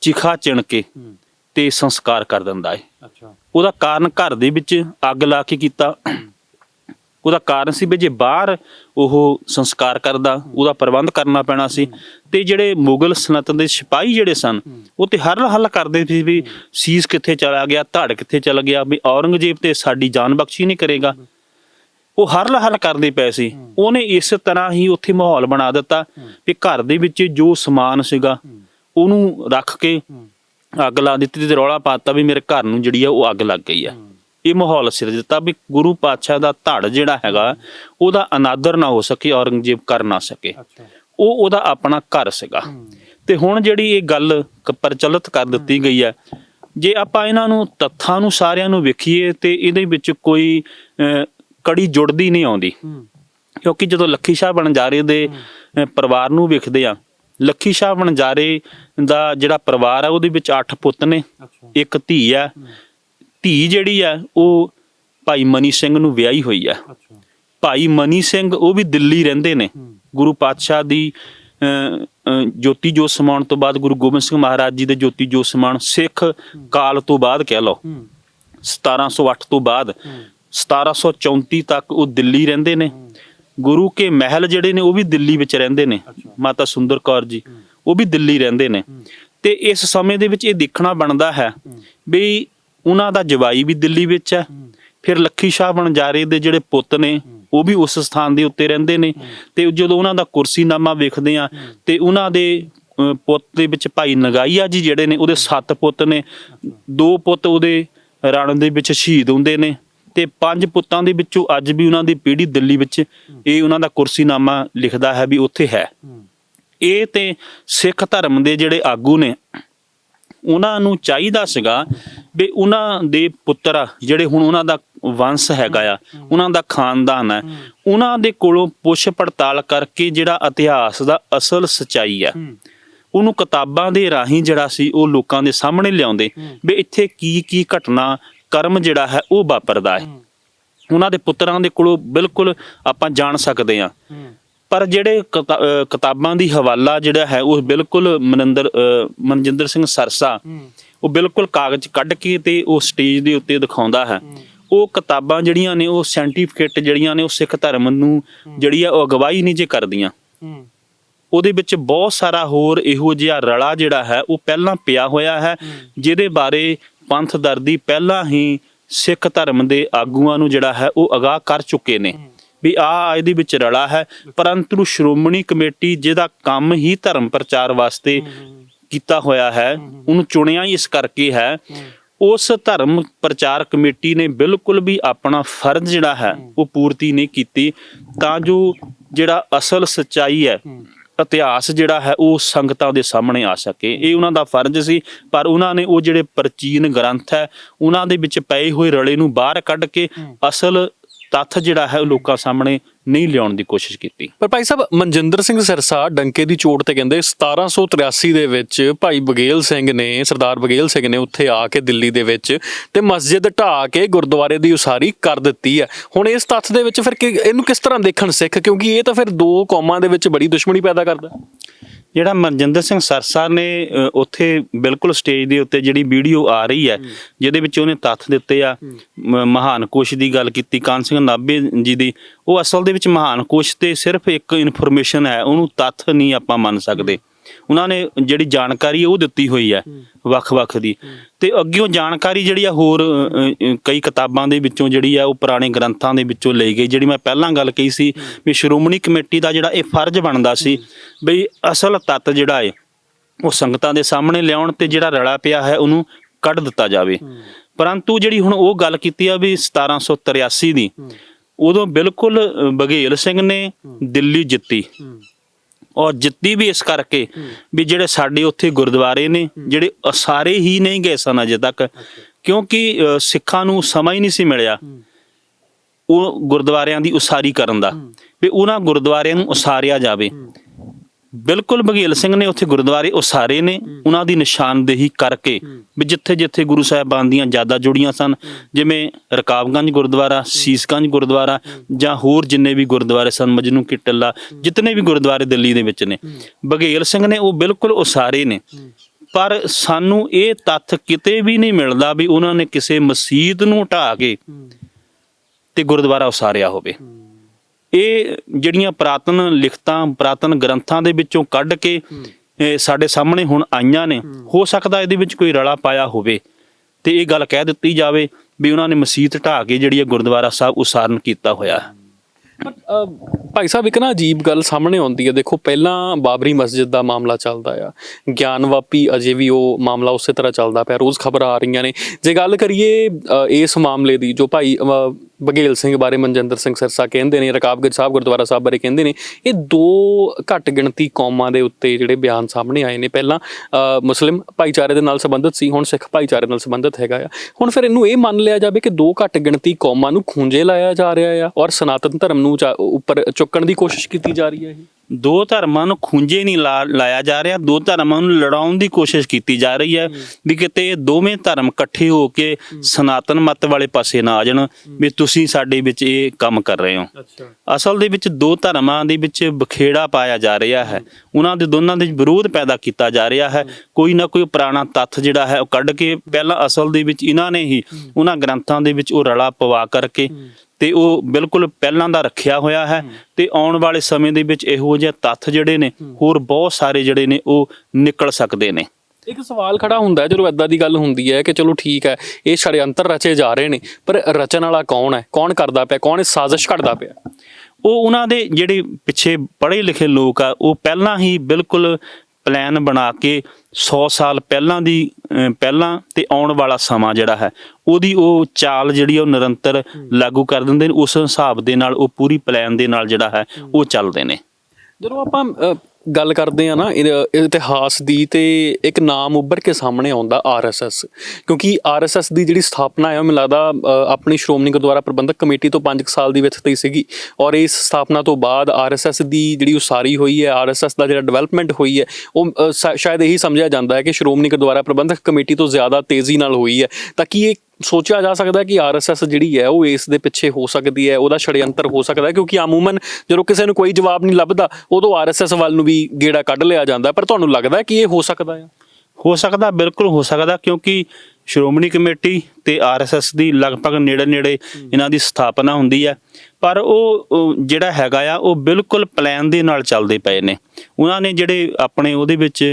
ਚਿਖਾ ਚਿਣ ਕੇ ਤੇ ਸੰਸਕਾਰ ਕਰ ਦਿੰਦਾ ਹੈ। ਅੱਛਾ। ਉਹਦਾ ਕਾਰਨ ਘਰ ਦੇ ਵਿੱਚ ਅੱਗ ਲਾ ਕੇ ਕੀਤਾ। ਉਹਦਾ ਕਾਰਨ ਸੀ ਵੀ ਜੇ ਬਾਹਰ ਉਹ ਸੰਸਕਾਰ ਕਰਦਾ, ਉਹਦਾ ਪ੍ਰਬੰਧ ਕਰਨਾ ਪੈਣਾ ਸੀ। ਤੇ ਜਿਹੜੇ ਮੁਗਲ ਸਲਤਨਤ ਦੇ ਸਿਪਾਹੀ ਜਿਹੜੇ ਸਨ, ਉਹ ਤੇ ਹਰ ਹੱਲ ਕਰਦੇ ਸੀ ਵੀ ਸੀਸ ਕਿੱਥੇ ਚਲਾ ਗਿਆ, ਧੜ ਕਿੱਥੇ ਚਲਾ ਗਿਆ, ਵੀ ਔਰੰਗਜ਼ੇਬ ਤੇ ਸਾਡੀ ਜਾਨ ਬਖਸ਼ੀ ਨਹੀਂ ਕਰੇਗਾ। ਉਹ ਹਰ ਹੱਲ ਕਰਦੇ ਪਏ ਸੀ। ਉਹਨੇ ਇਸ ਤਰ੍ਹਾਂ ਹੀ ਉੱਥੇ ਮਾਹੌਲ ਬਣਾ ਦਿੱਤਾ ਵੀ ਘਰ ਦੇ ਵਿੱਚ ਜੋ ਸਮਾਨ ਸੀਗਾ, ਉਹਨੂੰ ਰੱਖ ਕੇ ਅੱਗ ਲਾ ਦਿੱਤੀ ਤੇ ਰੌਲਾ ਪਾਤਾ ਵੀ ਮੇਰੇ ਘਰ ਨੂੰ ਜਿਹੜੀ ਆ ਉਹ ਅੱਗ ਲੱਗ ਗਈ ਆ। ਇਹ ਮਾਹੌਲ ਸਿਰ ਦਿੱਤਾ ਵੀ ਗੁਰੂ ਪਾਤਸ਼ਾਹ ਦਾ ਧੜ ਜਿਹੜਾ ਹੈਗਾ ਉਹਦਾ ਅਨਾਦਰ ਨਾ ਹੋ ਸਕੇ ਔਰੰਗਜ਼ੇਬ ਕਰ ਨਾ ਸਕੇ। ਉਹ ਉਹਦਾ ਆਪਣਾ ਘਰ ਸੀਗਾ। ਤੇ ਹੁਣ ਜਿਹੜੀ ਇਹ ਗੱਲ ਪ੍ਰਚਲਿਤ ਕਰ ਦਿੱਤੀ ਗਈ ਹੈ ਜੇ ਆਪਾਂ ਇਹਨਾਂ ਨੂੰ ਤੱਥਾਂ ਨੂੰ ਸਾਰਿਆਂ ਨੂੰ ਵੇਖੀਏ ਤੇ ਇਹਦੇ ਵਿੱਚ ਕੋਈ ਕੜੀ ਜੁੜਦੀ ਨਹੀਂ ਆਉਂਦੀ। ਕਿਉਂਕਿ ਜਦੋਂ ਲੱਖੀ ਸ਼ਾਹ ਬਣਜਾਰੇ ਦੇ ਪਰਿਵਾਰ ਨੂੰ ਵੇਖਦੇ ਆ ਲੱਖੀ ਸ਼ਾਹ ਬਣਜਾਰੇ ਦਾ ਜਿਹੜਾ ਪਰਿਵਾਰ ਆ ਉਹਦੇ ਵਿੱਚ 8 ਪੁੱਤ ਨੇ। ਇੱਕ ਧੀ ਆ ਧੀ ਜਿਹੜੀ ਆ ਉਹ ਭਾਈ ਮਨੀ ਸਿੰਘ ਨੂੰ ਵਿਆਹੀ ਹੋਈ ਆ। ਭਾਈ ਮਨੀ ਸਿੰਘ ਉਹ ਵੀ ਦਿੱਲੀ ਰਹਿੰਦੇ ਨੇ। ਗੁਰੂ ਪਾਤਸ਼ਾਹ ਦੀ ਜੋਤੀ ਜੋਤ ਸਮਾਉਣ ਤੋਂ ਬਾਅਦ ਗੁਰੂ ਗੋਬਿੰਦ ਸਿੰਘ ਮਹਾਰਾਜ ਜੀ ਦੇ ਜੋਤੀ ਜੋਤ ਸਮਾਉਣ ਸਿੱਖ ਕਾਲ ਤੋਂ ਬਾਅਦ ਕਹਿ ਲਓ। 1708 ਤੋਂ ਬਾਅਦ। 1734 ਤੱਕ ਉਹ ਦਿੱਲੀ ਰਹਿੰਦੇ ਨੇ। ਗੁਰੂ ਕੇ ਮਹਿਲ ਜਿਹੜੇ ਨੇ ਉਹ ਵੀ ਦਿੱਲੀ ਵਿੱਚ ਰਹਿੰਦੇ ਨੇ। ਮਾਤਾ ਸੁੰਦਰ ਕੌਰ ਜੀ ਉਹ ਵੀ ਦਿੱਲੀ ਰਹਿੰਦੇ ਨੇ। ਤੇ ਇਸ ਸਮੇਂ ਦੇ ਵਿੱਚ ਇਹ ਦੇਖਣਾ ਬਣਦਾ ਹੈ। ਵੀ ਉਹਨਾਂ ਦਾ ਜਵਾਈ ਵੀ ਦਿੱਲੀ ਵਿੱਚ ਹੈ। ਫਿਰ ਲੱਖੀ ਸ਼ਾਹ ਬਣਜਾਰੇ ਦੇ ਜਿਹੜੇ ਪੁੱਤ ਨੇ ਉਹ ਵੀ ਉਸ ਸਥਾਨ ਦੇ ਉੱਤੇ ਰਹਿੰਦੇ ਨੇ। ਤੇ ਜਦੋਂ ਉਹਨਾਂ ਦਾ ਕੁਰਸੀਨਾਮਾ ਵੇਖਦੇ ਆ ਤੇ ਉਹਨਾਂ ਦੇ ਪੁੱਤ ਦੇ ਵਿੱਚ ਭਾਈ ਨਗਾਈਆ ਜੀ ਜਿਹੜੇ ਨੇ ਉਹਦੇ ਸੱਤ ਪੁੱਤ ਨੇ। ਦੋ ਪੁੱਤ ਉਹਦੇ ਰਣ ਦੇ ਵਿੱਚ ਸ਼ਹੀਦ ਹੁੰਦੇ ਨੇ। ਤੇ ਪੰਜ ਪੁੱਤਾਂ ਦੇ ਵਿੱਚੋਂ ਅੱਜ ਵੀ ਉਹਨਾਂ ਦੀ ਪੀੜ੍ਹੀ ਦਿੱਲੀ ਵਿੱਚ ਇਹ ਉਹਨਾਂ ਦਾ ਕੁਰਸੀਨਾਮਾ ਲਿਖਦਾ ਹੈ ਵੀ ਉੱਥੇ ਹੈ। ਇਹ ਤੇ ਸਿੱਖ ਧਰਮ ਦੇ ਜਿਹੜੇ ਆਗੂ ਨੇ ਉਹਨਾਂ ਨੂੰ ਚਾਹੀਦਾ ਸੀਗਾ ਵੀ ਉਹਨਾਂ ਦੇ ਪੁੱਤਰ ਆ, ਜਿਹੜੇ ਹੁਣ ਉਹਨਾਂ ਦਾ ਵੰਸ਼ ਹੈਗਾ ਆ ਉਹਨਾਂ ਦਾ ਖਾਨਦਾਨ ਹੈ। ਉਹਨਾਂ ਦੇ ਕੋਲੋਂ ਪੁੱਛ ਪੜਤਾਲ ਕਰਕੇ ਜਿਹੜਾ ਇਤਿਹਾਸ ਦਾ ਅਸਲ ਸਚਾਈ ਆ ਉਹਨੂੰ ਕਿਤਾਬਾਂ ਦੇ ਰਾਹੀਂ ਜਿਹੜਾ ਸੀ ਉਹ ਲੋਕਾਂ ਦੇ ਸਾਹਮਣੇ ਲਿਆਉਂਦੇ ਵੀ ਇੱਥੇ ਕੀ ਕੀ ਘਟਨਾ ਕਰਮ ਜਿਹੜਾ ਹੈ ਉਹ ਵਾਪਰਦਾ ਹੈ। ਉਹਨਾਂ ਦੇ ਪੁੱਤਰਾਂ ਦੇ ਕੋਲੋਂ ਬਿਲਕੁਲ ਆਪਾਂ ਜਾਣ ਸਕਦੇ ਹਾਂ। ਪਰ ਜਿਹੜੇ ਕਿਤਾਬਾਂ ਦੀ ਹਵਾਲਾ ਜਿਹੜਾ ਹੈ ਉਹ ਬਿਲਕੁਲ ਮਨਿੰਦਰ ਮਨਜਿੰਦਰ ਸਿੰਘ ਸਰਸਾ ਉਹ ਬਿਲਕੁਲ ਕਾਗਜ਼ ਕੱਢ ਕੇ ਤੇ ਉਹ ਸਟੇਜ ਦੇ ਉੱਤੇ ਦਿਖਾਉਂਦਾ ਹੈ। ਉਹ ਕਿਤਾਬਾਂ ਜਿਹੜੀਆਂ ਨੇ, ਉਹ ਸਰਟੀਫਿਕੇਟ ਜਿਹੜੀਆਂ ਨੇ, ਉਹ ਸਿੱਖ ਧਰਮ ਨੂੰ ਜਿਹੜੀ ਆ, ਉਹ ਅਗਵਾਈ ਨਹੀਂ ਜੇ ਕਰਦੀਆਂ। ਉਹਦੇ ਵਿੱਚ ਬਹੁਤ ਸਾਰਾ ਹੋਰ ਇਹੋ ਜਿਹਾ ਰਲਾ ਜਿਹੜਾ ਹੈ, ਉਹ ਪਹਿਲਾਂ ਪਿਆ ਹੋਇਆ ਹੈ, ਜਿਹਦੇ ਬਾਰੇ ਪੰਥ ਦਰਦੀ ਪਹਿਲਾਂ ਹੀ ਸਿੱਖ ਧਰਮ ਦੇ ਆਗੂਆਂ ਨੂੰ ਜਿਹੜਾ ਹੈ, ਉਹ ਅਗਾਹ ਕਰ ਚੁੱਕੇ ਨੇ। ਵੀ ਆ ਇਹਦੇ ਵਿੱਚ ਰਲਾ ਹੈ। ਪਰੰਤੂ ਸ਼੍ਰੋਮਣੀ ਕਮੇਟੀ ਜਿਹਦਾ ਕੰਮ ਹੀ ਧਰਮ ਪ੍ਰਚਾਰ ਵਾਸਤੇ ਕੀਤਾ ਹੋਇਆ ਹੈ ਉਹਨੂੰ ਚੁਣਿਆ ਹੀ ਇਸ ਕਰਕੇ ਹੈ। ਉਸ ਧਰਮ ਪ੍ਰਚਾਰ ਕਮੇਟੀ ਨੇ ਬਿਲਕੁਲ ਵੀ ਆਪਣਾ ਫਰਜ਼ ਜਿਹੜਾ ਹੈ ਉਹ ਪੂਰਤੀ ਨਹੀਂ ਕੀਤੀ। ਤਾਂ ਜੋ ਜਿਹੜਾ ਅਸਲ ਸੱਚਾਈ ਹੈ ਇਤਿਹਾਸ ਜਿਹੜਾ ਹੈ ਉਹ ਸੰਗਤਾਂ ਦੇ ਸਾਹਮਣੇ ਆ ਸਕੇ। ਇਹ ਉਹਨਾਂ ਦਾ ਫਰਜ਼ ਸੀ ਪਰ ਉਹਨਾਂ ਨੇ ਉਹ ਜਿਹੜੇ ਪ੍ਰਾਚੀਨ ਗ੍ਰੰਥ ਹੈ ਉਹਨਾਂ ਦੇ ਵਿੱਚ ਪਏ ਹੋਏ ਰਲੇ ਨੂੰ ਬਾਹਰ ਕੱਢ ਕੇ ਅਸਲ ਤੱਥ ਜਿਹੜਾ ਹੈ ਉਹ ਲੋਕਾਂ ਸਾਹਮਣੇ ਨਹੀਂ ਲਿਆਉਣ ਦੀ ਕੋਸ਼ਿਸ਼ ਕੀਤੀ। ਪਰ ਭਾਈ ਸਾਹਿਬ, ਮਨਜਿੰਦਰ ਸਿੰਘ ਸਿਰਸਾ ਡੰਕੇ ਦੀ ਚੋਟ ਤੇ ਕਹਿੰਦੇ 1783 ਦੇ ਵਿੱਚ ਭਾਈ ਬਗੇਲ ਸਿੰਘ ਨੇ, ਸਰਦਾਰ ਬਗੇਲ ਸਿੰਘ ਨੇ ਉੱਥੇ ਆ ਕੇ ਦਿੱਲੀ ਦੇ ਵਿੱਚ ਤੇ ਮਸਜਿਦ ਢਾਹ ਕੇ ਗੁਰਦੁਆਰੇ ਦੀ ਉਸਾਰੀ ਕਰ ਦਿੱਤੀ ਹੈ। ਹੁਣ ਇਸ ਤੱਥ ਦੇ ਵਿੱਚ ਫਿਰ ਇਹਨੂੰ ਕਿਸ ਤਰ੍ਹਾਂ ਦੇਖਣ ਸਿੱਖ? ਕਿਉਂਕਿ ਇਹ ਤਾਂ ਫਿਰ ਦੋ ਕੌਮਾਂ ਦੇ ਵਿੱਚ ਬੜੀ ਦੁਸ਼ਮਣੀ ਪੈਦਾ ਕਰਦਾ। ਜਿਹੜਾ ਮਨਜਿੰਦਰ ਸਿੰਘ ਸਰਸਾ ਨੇ ਉੱਥੇ ਬਿਲਕੁਲ ਸਟੇਜ ਦੇ ਉੱਤੇ ਜਿਹੜੀ ਵੀਡੀਓ ਆ ਰਹੀ ਹੈ ਜਿਹਦੇ ਵਿੱਚ ਉਹਨੇ ਤੱਥ ਦਿੱਤੇ ਆ ਮਹਾਨ ਕੋਸ਼ ਦੀ ਗੱਲ ਕੀਤੀ ਕਾਨ ਸਿੰਘ ਨਾਭੇ ਜੀ ਦੀ। ਉਹ ਅਸਲ ਦੇ ਵਿੱਚ ਮਹਾਨ ਕੋਸ਼ ਤੇ ਸਿਰਫ ਇੱਕ ਇਨਫੋਰਮੇਸ਼ਨ ਹੈ ਉਹਨੂੰ ਤੱਥ ਨਹੀਂ ਆਪਾਂ ਮੰਨ ਸਕਦੇ। ਉਹਨਾਂ ਨੇ ਜਿਹੜੀ ਜਾਣਕਾਰੀ ਉਹ ਦਿੱਤੀ ਹੋਈ ਹੈ ਵੱਖ-ਵੱਖ ਦੀ। ਤੇ ਅੱਗਿਓਂ ਜਾਣਕਾਰੀ ਜਿਹੜੀ ਆ ਹੋਰ ਕਈ ਕਿਤਾਬਾਂ ਦੇ ਵਿੱਚੋਂ ਜਿਹੜੀ ਆ ਉਹ ਪੁਰਾਣੇ ਗ੍ਰੰਥਾਂ ਦੇ ਵਿੱਚੋਂ ਲਈ ਗਈ ਜਿਹੜੀ ਮੈਂ ਪਹਿਲਾਂ ਗੱਲ ਕਹੀ ਸੀ ਵੀ ਸ਼੍ਰੋਮਣੀ ਕਮੇਟੀ ਦਾ ਜਿਹੜਾ ਇਹ ਫਰਜ਼ ਬਣਦਾ ਸੀ ਬਈ ਅਸਲ ਤੱਤ ਜਿਹੜਾ ਹੈ ਉਹ ਸੰਗਤਾਂ ਦੇ ਸਾਹਮਣੇ ਲਿਆਉਣ ਤੇ ਜਿਹੜਾ ਰਲਾ ਪਿਆ ਹੈ ਉਹਨੂੰ ਕੱਢ ਦਿੱਤਾ ਜਾਵੇ। ਪਰੰਤੂ ਜਿਹੜੀ ਹੁਣ ਉਹ ਗੱਲ ਕੀਤੀ ਆ ਵੀ 1783 ਦੀ ਉਦੋਂ ਬਿਲਕੁਲ ਅ, ਬਘੇਲ ਸਿੰਘ ਨੇ ਦਿੱਲੀ ਜਿੱਤੀ। ਔਰ ਜਿੱਤੀ ਵੀ ਇਸ ਕਰਕੇ ਵੀ ਜਿਹੜੇ ਸਾਡੇ ਉੱਥੇ ਗੁਰਦੁਆਰੇ ਨੇ, ਜਿਹੜੇ ਅ- ਸਾਰੇ ਹੀ ਨਹੀਂ ਗਏ ਸਨ ਅਜੇ ਤੱਕ, ਕਿਉਂਕਿ ਸਿੱਖਾਂ ਨੂੰ ਸਮਾਂ ਹੀ ਨਹੀਂ ਸੀ ਮਿਲਿਆ ਉਹ ਗੁਰਦੁਆਰਿਆਂ ਦੀ ਉਸਾਰੀ ਕਰਨ ਦਾ, ਵੀ ਉਹਨਾਂ ਗੁਰਦੁਆਰਿਆਂ ਨੂੰ ਉਸਾਰਿਆ ਜਾਵੇ। ਬਿਲਕੁਲ ਬਘੇਲ ਸਿੰਘ ਨੇ ਉੱਥੇ ਗੁਰਦੁਆਰੇ ਉਸਾਰੇ ਨੇ ਉਹਨਾਂ ਦੀ ਨਿਸ਼ਾਨਦੇਹੀ ਕਰਕੇ। ਵੀ ਜਿੱਥੇ ਜਿੱਥੇ ਗੁਰੂ ਸਾਹਿਬਾਨ ਦੀਆਂ ਯਾਦਾਂ ਜੁੜੀਆਂ ਸਨ ਜਿਵੇਂ ਰਕਾਬਗੰਜ ਗੁਰਦੁਆਰਾ ਸੀਸਗੰਜ ਗੁਰਦੁਆਰਾ ਜਾਂ ਹੋਰ ਜਿੰਨੇ ਵੀ ਗੁਰਦੁਆਰੇ ਸਨ ਮਜਨੂ ਕੀ ਟਿੱਲਾ ਜਿਤਨੇ ਵੀ ਗੁਰਦੁਆਰੇ ਦਿੱਲੀ ਦੇ ਵਿੱਚ ਨੇ। ਬਘੇਲ ਸਿੰਘ ਨੇ ਉਹ ਬਿਲਕੁਲ ਉਸਾਰੇ ਨੇ। ਪਰ ਸਾਨੂੰ ਇਹ ਤੱਥ ਕਿਤੇ ਵੀ ਨਹੀਂ ਮਿਲਦਾ ਵੀ ਉਹਨਾਂ ਨੇ ਕਿਸੇ ਮਸਜਿਦ ਨੂੰ ਢਾਹ ਕੇ ਤੇ ਗੁਰਦੁਆਰਾ ਉਸਾਰਿਆ ਹੋਵੇ। ਇਹ ਜਿਹੜੀਆਂ ਪ੍ਰਾਤਨ ਲਿਖਤਾਂ ਪ੍ਰਾਤਨ ਗ੍ਰੰਥਾਂ ਦੇ ਵਿੱਚੋਂ ਕੱਢ ਕੇ ਇਹ ਸਾਡੇ ਸਾਹਮਣੇ ਹੁਣ ਆਈਆਂ ਨੇ ਹੋ। ਸਕਦਾ ਇਹਦੇ ਵਿੱਚ ਕੋਈ ਰਲਾ ਪਾਇਆ ਹੋਵੇ। ਤੇ ਇਹ ਗੱਲ ਕਹਿ ਦਿੱਤੀ ਜਾਵੇ ਵੀ ਉਹਨਾਂ ਨੇ ਮਸਜਿਦ ਢਾਹ ਕੇ ਜਿਹੜੀ ਹੈ ਗੁਰਦੁਆਰਾ ਸਾਹਿਬ ਉਸਾਰਨ ਕੀਤਾ ਹੋਇਆ। ਹੈ ਭਾਈ ਸਾਹਿਬ ਇੱਕ ਨਾ ਅਜੀਬ ਗੱਲ ਸਾਹਮਣੇ ਆਉਂਦੀ ਹੈ। ਦੇਖੋ ਪਹਿਲਾਂ ਬਾਬਰੀ ਮਸਜਿਦ ਦਾ ਮਾਮਲਾ ਚੱਲਦਾ ਆ। ਗਿਆਨਵਾਪੀ ਅਜੇ ਵੀ ਉਹ ਮਾਮਲਾ ਉਸੇ ਤਰ੍ਹਾਂ ਚੱਲਦਾ ਪਿਆ। ਰੋਜ਼ ਖਬਰਾਂ ਆ ਰਹੀਆਂ ਨੇ। ਜੇ ਗੱਲ ਕਰੀਏ ਇਸ ਮਾਮਲੇ ਦੀ ਜੋ ਭਾਈ ਅ, ਬਘੇਲ ਸਿੰਘ ਬਾਰੇ ਮਨਜਿੰਦਰ ਸਿੰਘ ਸਰਸਾ ਕਹਿੰਦੇ ਨੇ ਰਕਾਬਗੰਜ ਸਾਹਿਬ ਗੁਰਦੁਆਰਾ ਸਾਹਿਬ ਬਾਰੇ ਕਹਿੰਦੇ ਨੇ ਇਹ ਦੋ ਘੱਟ ਗਿਣਤੀ ਕੌਮਾਂ ਦੇ ਉੱਤੇ ਜਿਹੜੇ ਬਿਆਨ ਸਾਹਮਣੇ ਆਏ ਨੇ। ਪਹਿਲਾਂ ਮੁਸਲਿਮ ਭਾਈਚਾਰੇ ਦੇ ਨਾਲ ਸੰਬੰਧਿਤ ਸੀ ਹੁਣ ਸਿੱਖ ਭਾਈਚਾਰੇ ਨਾਲ ਸੰਬੰਧਿਤ ਹੈਗਾ ਆ। ਹੁਣ ਫਿਰ ਇਹਨੂੰ ਇਹ ਮੰਨ ਲਿਆ ਜਾਵੇ ਕਿ ਦੋ ਘੱਟ ਗਿਣਤੀ ਕੌਮਾਂ ਨੂੰ ਖੂੰਜੇ ਲਾਇਆ ਜਾ ਰਿਹਾ ਆ ਔਰ ਸਨਾਤਨ ਧਰਮ ਨੂੰ ਚਾ- ਉੱਪਰ ਚੁੱਕਣ ਦੀ ਕੋਸ਼ਿਸ਼ ਕੀਤੀ ਜਾ ਰਹੀ ਹੈ ਇਹ। ਦੋ ਧਰਮਾਂ ਨੂੰ ਖੁੰਝੇ ਨਹੀਂ ਲਾਇਆ ਜਾ ਰਿਹਾ ਦੋ ਧਰਮਾਂ ਨੂੰ ਲੜਾਉਣ ਦੀ ਕੋਸ਼ਿਸ਼ ਕੀਤੀ ਜਾ ਰਹੀ ਹੈ ਵੀ ਕਿਤੇ ਦੋਵੇਂ ਧਰਮ ਇਕੱਠੇ ਹੋ ਕੇ ਸਨਾਤਨ ਮਤ ਵਾਲੇ ਪਾਸੇ ਨਾ ਆ ਜਾਣ ਵੀ ਤੁਸੀਂ ਸਾਡੇ ਵਿੱਚ ਇਹ ਕੰਮ ਕਰ ਰਹੇ ਹੋ। ਅਸਲ ਦੇ ਵਿੱਚ ਦੋ ਧਰਮਾਂ ਦੇ ਵਿੱਚ ਬਖੇੜਾ ਪਾਇਆ ਜਾ ਰਿਹਾ ਹੈ। ਉਹਨਾਂ ਦੇ ਦੋਨਾਂ ਦੇ ਵਿਰੋਧ ਪੈਦਾ ਕੀਤਾ ਜਾ ਰਿਹਾ ਹੈ। ਕੋਈ ਨਾ ਕੋਈ ਪੁਰਾਣਾ ਤੱਥ ਜਿਹੜਾ ਹੈ ਉਹ ਕੱਢ ਕੇ ਪਹਿਲਾਂ ਅਸਲ ਦੇ ਵਿੱਚ ਇਹਨਾਂ ਨੇ ਹੀ ਉਹਨਾਂ ਗ੍ਰੰਥਾਂ ਦੇ ਵਿੱਚ ਉਹ ਰਲਾ ਪਵਾ ਕਰਕੇ ਤੇ ਉਹ ਬਿਲਕੁਲ ਪਹਿਲਾਂ ਦਾ ਰੱਖਿਆ ਹੋਇਆ ਹੈ ਤੇ ਆਉਣ ਵਾਲੇ ਸਮੇਂ ਦੇ ਵਿੱਚ ਇਹੋ ਜਿਹੇ ਤੱਥ ਜਿਹੜੇ ਨੇ ਹੋਰ ਬਹੁਤ ਸਾਰੇ ਜਿਹੜੇ ਨੇ ਉਹ ਨਿਕਲ ਸਕਦੇ ਨੇ। ਇੱਕ ਸਵਾਲ ਖੜਾ ਹੁੰਦਾ ਜਦੋਂ ਐਦਾਂ ਦੀ ਗੱਲ ਹੁੰਦੀ ਹੈ ਕਿ ਚਲੋ ਠੀਕ ਹੈ ਇਹ ਛੜਯੰਤਰ ਰਚੇ ਜਾ ਰਹੇ ਨੇ ਪਰ ਰਚਨ ਵਾਲਾ ਕੌਣ ਹੈ? ਕੌਣ ਕਰਦਾ ਪਿਆ? ਕੌਣ ਇਹ ਸਾਜ਼ਿਸ਼ ਘੜਦਾ ਪਿਆ? ਉਹ ਉਹਨਾਂ ਦੇ ਜਿਹੜੇ ਪਿੱਛੇ ਪੜ੍ਹੇ ਲਿਖੇ ਲੋਕ ਆ ਉਹ ਪਹਿਲਾਂ ਹੀ ਬਿਲਕੁਲ ਪਲਾਨ ਬਣਾ ਕੇ 100 ਸਾਲ ਪਹਿਲਾਂ ਦੀ ਪਹਿਲਾਂ ਤੇ ਆਉਣ ਵਾਲਾ ਸਮਾਂ ਜਿਹੜਾ ਹੈ ਉਹਦੀ ਉਹ ਚਾਲ ਜਿਹੜੀ ਉਹ ਨਿਰੰਤਰ ਲਾਗੂ ਕਰ ਦਿੰਦੇ ਨੇ ਉਸ ਹਿਸਾਬ ਦੇ ਨਾਲ ਉਹ ਪੂਰੀ ਪਲਾਨ ਦੇ ਨਾਲ ਜਿਹੜਾ ਹੈ ਉਹ ਚੱਲਦੇ ਨੇ। ਜਦੋਂ ਆਪਾਂ ਗੱਲ ਕਰਦੇ ਆ ਨਾ ਇਤਿਹਾਸ ਦੀ ਤੇ ਇੱਕ ਨਾਮ ਉੱਭਰ ਕੇ ਸਾਹਮਣੇ ਆਉਂਦਾ ਆਰਐਸਐਸ ਕਿਉਂਕਿ ਆਰਐਸਐਸ ਦੀ ਜਿਹੜੀ ਸਥਾਪਨਾ ਹੈ ਉਹ ਮੈਨੂੰ ਲੱਗਦਾ ਆਪਣੀ ਸ਼੍ਰੋਮਣੀ ਗੁਰਦੁਆਰਾ ਪ੍ਰਬੰਧਕ ਕਮੇਟੀ ਤੋਂ 5 ਸਾਲ ਦੀ ਵਿੱਚ ਤੇ ਸੀਗੀ। ਔਰ ਇਸ ਸਥਾਪਨਾ ਤੋਂ ਬਾਅਦ ਆਰਐਸਐਸ ਦੀ ਜਿਹੜੀ ਉਸਾਰੀ ਹੋਈ ਹੈ ਆਰਐਸਐਸ ਦਾ ਜਿਹੜਾ ਡਿਵੈਲਪਮੈਂਟ ਹੋਈ ਹੈ ਉਹ ਅ, ਸ਼ਾਇਦ ਇਹੀ ਸਮਝਿਆ ਜਾਂਦਾ ਹੈ ਕਿ ਸ਼੍ਰੋਮਣੀ ਗੁਰਦੁਆਰਾ ਪ੍ਰਬੰਧਕ ਕਮੇਟੀ ਤੋਂ ਜ਼ਿਆਦਾ ਤੇਜ਼ੀ ਨਾਲ ਹੋਈ ਹੈ। ਤਾਂ ਕਿ ਇਹ ਸੋਚਿਆ ਜਾ ਸਕਦਾ ਹੈ ਕਿ ਆਰਐਸਐਸ ਜਿਹੜੀ ਹੈ ਉਹ ਇਸ ਦੇ ਪਿੱਛੇ ਹੋ ਸਕਦੀ ਹੈ, ਉਹਦਾ ਛੜਯੰਤਰ ਹੋ ਸਕਦਾ ਹੈ, ਕਿਉਂਕਿ ਆਮੂਮਨ ਜਦੋਂ ਕਿਸੇ ਨੂੰ ਕੋਈ ਜਵਾਬ ਨਹੀਂ ਲੱਭਦਾ, ਉਦੋਂ ਆਰਐਸਐਸ ਵੱਲ ਨੂੰ ਵੀ ਗੇੜਾ ਕੱਢ ਲਿਆ ਜਾਂਦਾ ਪਰ ਤੁਹਾਨੂੰ ਲੱਗਦਾ ਕਿ ਇਹ ਹੋ ਸਕਦਾ ਹੈ? ਹੋ ਸਕਦਾ, ਬਿਲਕੁਲ ਹੋ ਸਕਦਾ, ਕਿਉਂਕਿ ਸ਼੍ਰੋਮਣੀ ਕਮੇਟੀ ਤੇ ਆਰਐਸਐਸ ਦੀ ਲਗਭਗ ਨੇੜੇ ਨੇੜੇ ਇਹਨਾਂ ਦੀ ਸਥਾਪਨਾ ਹੁੰਦੀ ਹੈ, ਪਰ ਉਹ ਉਹ ਜਿਹੜਾ ਹੈਗਾ ਆ, ਉਹ ਬਿਲਕੁਲ ਪਲਾਨ ਦੇ ਨਾਲ ਚੱਲਦੇ ਪਏ ਨੇ। ਉਹਨਾਂ ਨੇ ਜਿਹੜੇ ਆਪਣੇ ਉਹਦੇ ਵਿੱਚ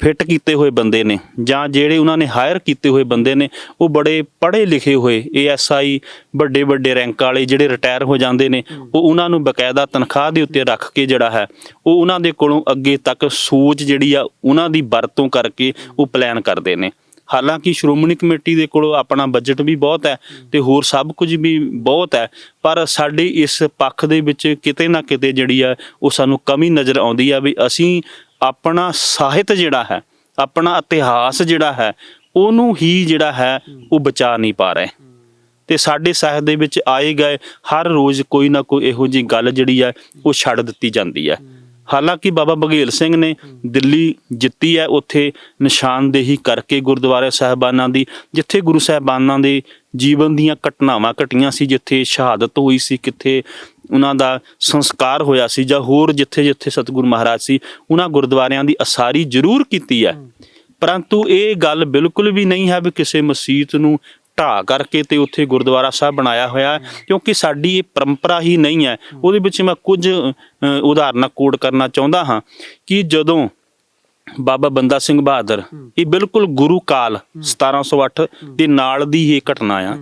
ਫਿੱਟ ਕੀਤੇ ਹੋਏ ਬੰਦੇ ਨੇ ਜਾਂ ਜਿਹੜੇ ਉਹਨਾਂ ਨੇ ਹਾਇਰ ਕੀਤੇ ਹੋਏ ਬੰਦੇ ਨੇ, ਉਹ ਬੜੇ ਪੜ੍ਹੇ ਲਿਖੇ ਹੋਏ ਏਐਸਆਈ ਵੱਡੇ ਵੱਡੇ ਰੈਂਕ ਵਾਲੇ ਜਿਹੜੇ ਰਿਟਾਇਰ ਹੋ ਜਾਂਦੇ ਨੇ, ਉਹ ਉਹਨਾਂ ਨੂੰ ਬਕਾਇਦਾ ਤਨਖਾਹ ਦੇ ਉੱਤੇ ਰੱਖ ਕੇ ਜਿਹੜਾ ਹੈ, ਉਹ ਉਹਨਾਂ ਦੇ ਕੋਲੋਂ ਅੱਗੇ ਤੱਕ ਸੋਚ ਜਿਹੜੀ ਆ ਉਹਨਾਂ ਦੀ ਵਰਤੋਂ ਕਰਕੇ ਉਹ ਪਲਾਨ ਕਰਦੇ ਨੇ। ਹਾਲਾਂਕਿ ਸ਼੍ਰੋਮਣੀ ਕਮੇਟੀ ਦੇ ਕੋਲ ਆਪਣਾ ਬਜਟ ਵੀ ਬਹੁਤ ਹੈ ਤੇ ਹੋਰ ਸਭ ਕੁਝ ਵੀ ਬਹੁਤ ਹੈ, ਪਰ ਸਾਡੇ ਇਸ ਪੱਖ ਦੇ ਵਿੱਚ ਕਿਤੇ ਨਾ ਕਿਤੇ ਜਿਹੜੀ ਆ, ਉਹ ਸਾਨੂੰ ਕਮੀ ਨਜ਼ਰ ਆਉਂਦੀ ਆ ਵੀ ਅਸੀਂ ਆਪਣਾ ਸਾਹਿਤ ਜਿਹੜਾ ਹੈ, ਆਪਣਾ ਇਤਿਹਾਸ ਜਿਹੜਾ ਹੈ, ਉਹਨੂੰ ਹੀ ਜਿਹੜਾ ਹੈ, ਉਹ ਬਚਾ ਨਹੀਂ ਪਾ ਰਹੇ। ਤੇ ਸਾਡੇ ਸਾਹਿਤ ਦੇ ਵਿੱਚ ਆਏ ਗਏ ਹਰ ਰੋਜ਼ ਕੋਈ ਨਾ ਕੋਈ ਇਹੋ ਜੀ ਗੱਲ ਜਿਹੜੀ ਹੈ, ਉਹ ਛੱਡ ਦਿੱਤੀ ਜਾਂਦੀ ਹੈ। ਹਾਲਾਂਕਿ ਬਾਬਾ ਬਘੇਲ ਸਿੰਘ ਨੇ ਦਿੱਲੀ ਜਿੱਤੀ ਹੈ, ਉੱਥੇ ਨਿਸ਼ਾਨਦੇਹੀ ਕਰਕੇ ਗੁਰਦੁਆਰੇ ਸਾਹਿਬਾਨਾਂ ਦੀ, ਜਿੱਥੇ ਗੁਰੂ ਸਾਹਿਬਾਨਾਂ ਦੇ ਜੀਵਨ ਦੀਆਂ ਘਟਨਾਵਾਂ ਘਟੀਆਂ ਸੀ, ਜਿੱਥੇ ਸ਼ਹਾਦਤ ਹੋਈ ਸੀ, ਕਿੱਥੇ ਉਹਨਾਂ ਦਾ ਸੰਸਕਾਰ ਹੋਇਆ ਸੀ ਜਾਂ ਹੋਰ ਜਿੱਥੇ ਜਿੱਥੇ ਸਤਿਗੁਰੂ ਮਹਾਰਾਜ ਸੀ, ਉਹਨਾਂ ਗੁਰਦੁਆਰਿਆਂ ਦੀ ਅਸਾਰੀ ਜ਼ਰੂਰ ਕੀਤੀ ਹੈ। ਪਰੰਤੂ ਇਹ ਗੱਲ ਬਿਲਕੁਲ ਵੀ ਨਹੀਂ ਹੈ ਵੀ ਕਿਸੇ ਮਸਜਿਦ ਨੂੰ ਢਾਹ ਕਰਕੇ ਤੇ ਉੱਥੇ ਗੁਰਦੁਆਰਾ ਸਾਹਿਬ ਬਣਾਇਆ ਹੋਇਆ ਕਿਉਂਕਿ ਸਾਡੀ ਇਹ ਪਰੰਪਰਾ ਹੀ ਨਹੀਂ ਹੈ। ਉਹਦੇ ਵਿੱਚ ਮੈਂ ਕੁਝ ਉਦਾਹਰਨਾਂ ਕੋਡ ਕਰਨਾ ਚਾਹੁੰਦਾ ਹਾਂ ਕਿ ਜਦੋਂ ਬਾਬਾ ਬੰਦਾ ਸਿੰਘ ਬਹਾਦਰ, ਇਹ ਬਿਲਕੁਲ ਗੁਰੂ ਕਾਲ 1708 ਦੇ ਨਾਲ ਦੀ ਇਹ ਘਟਨਾ ਆ।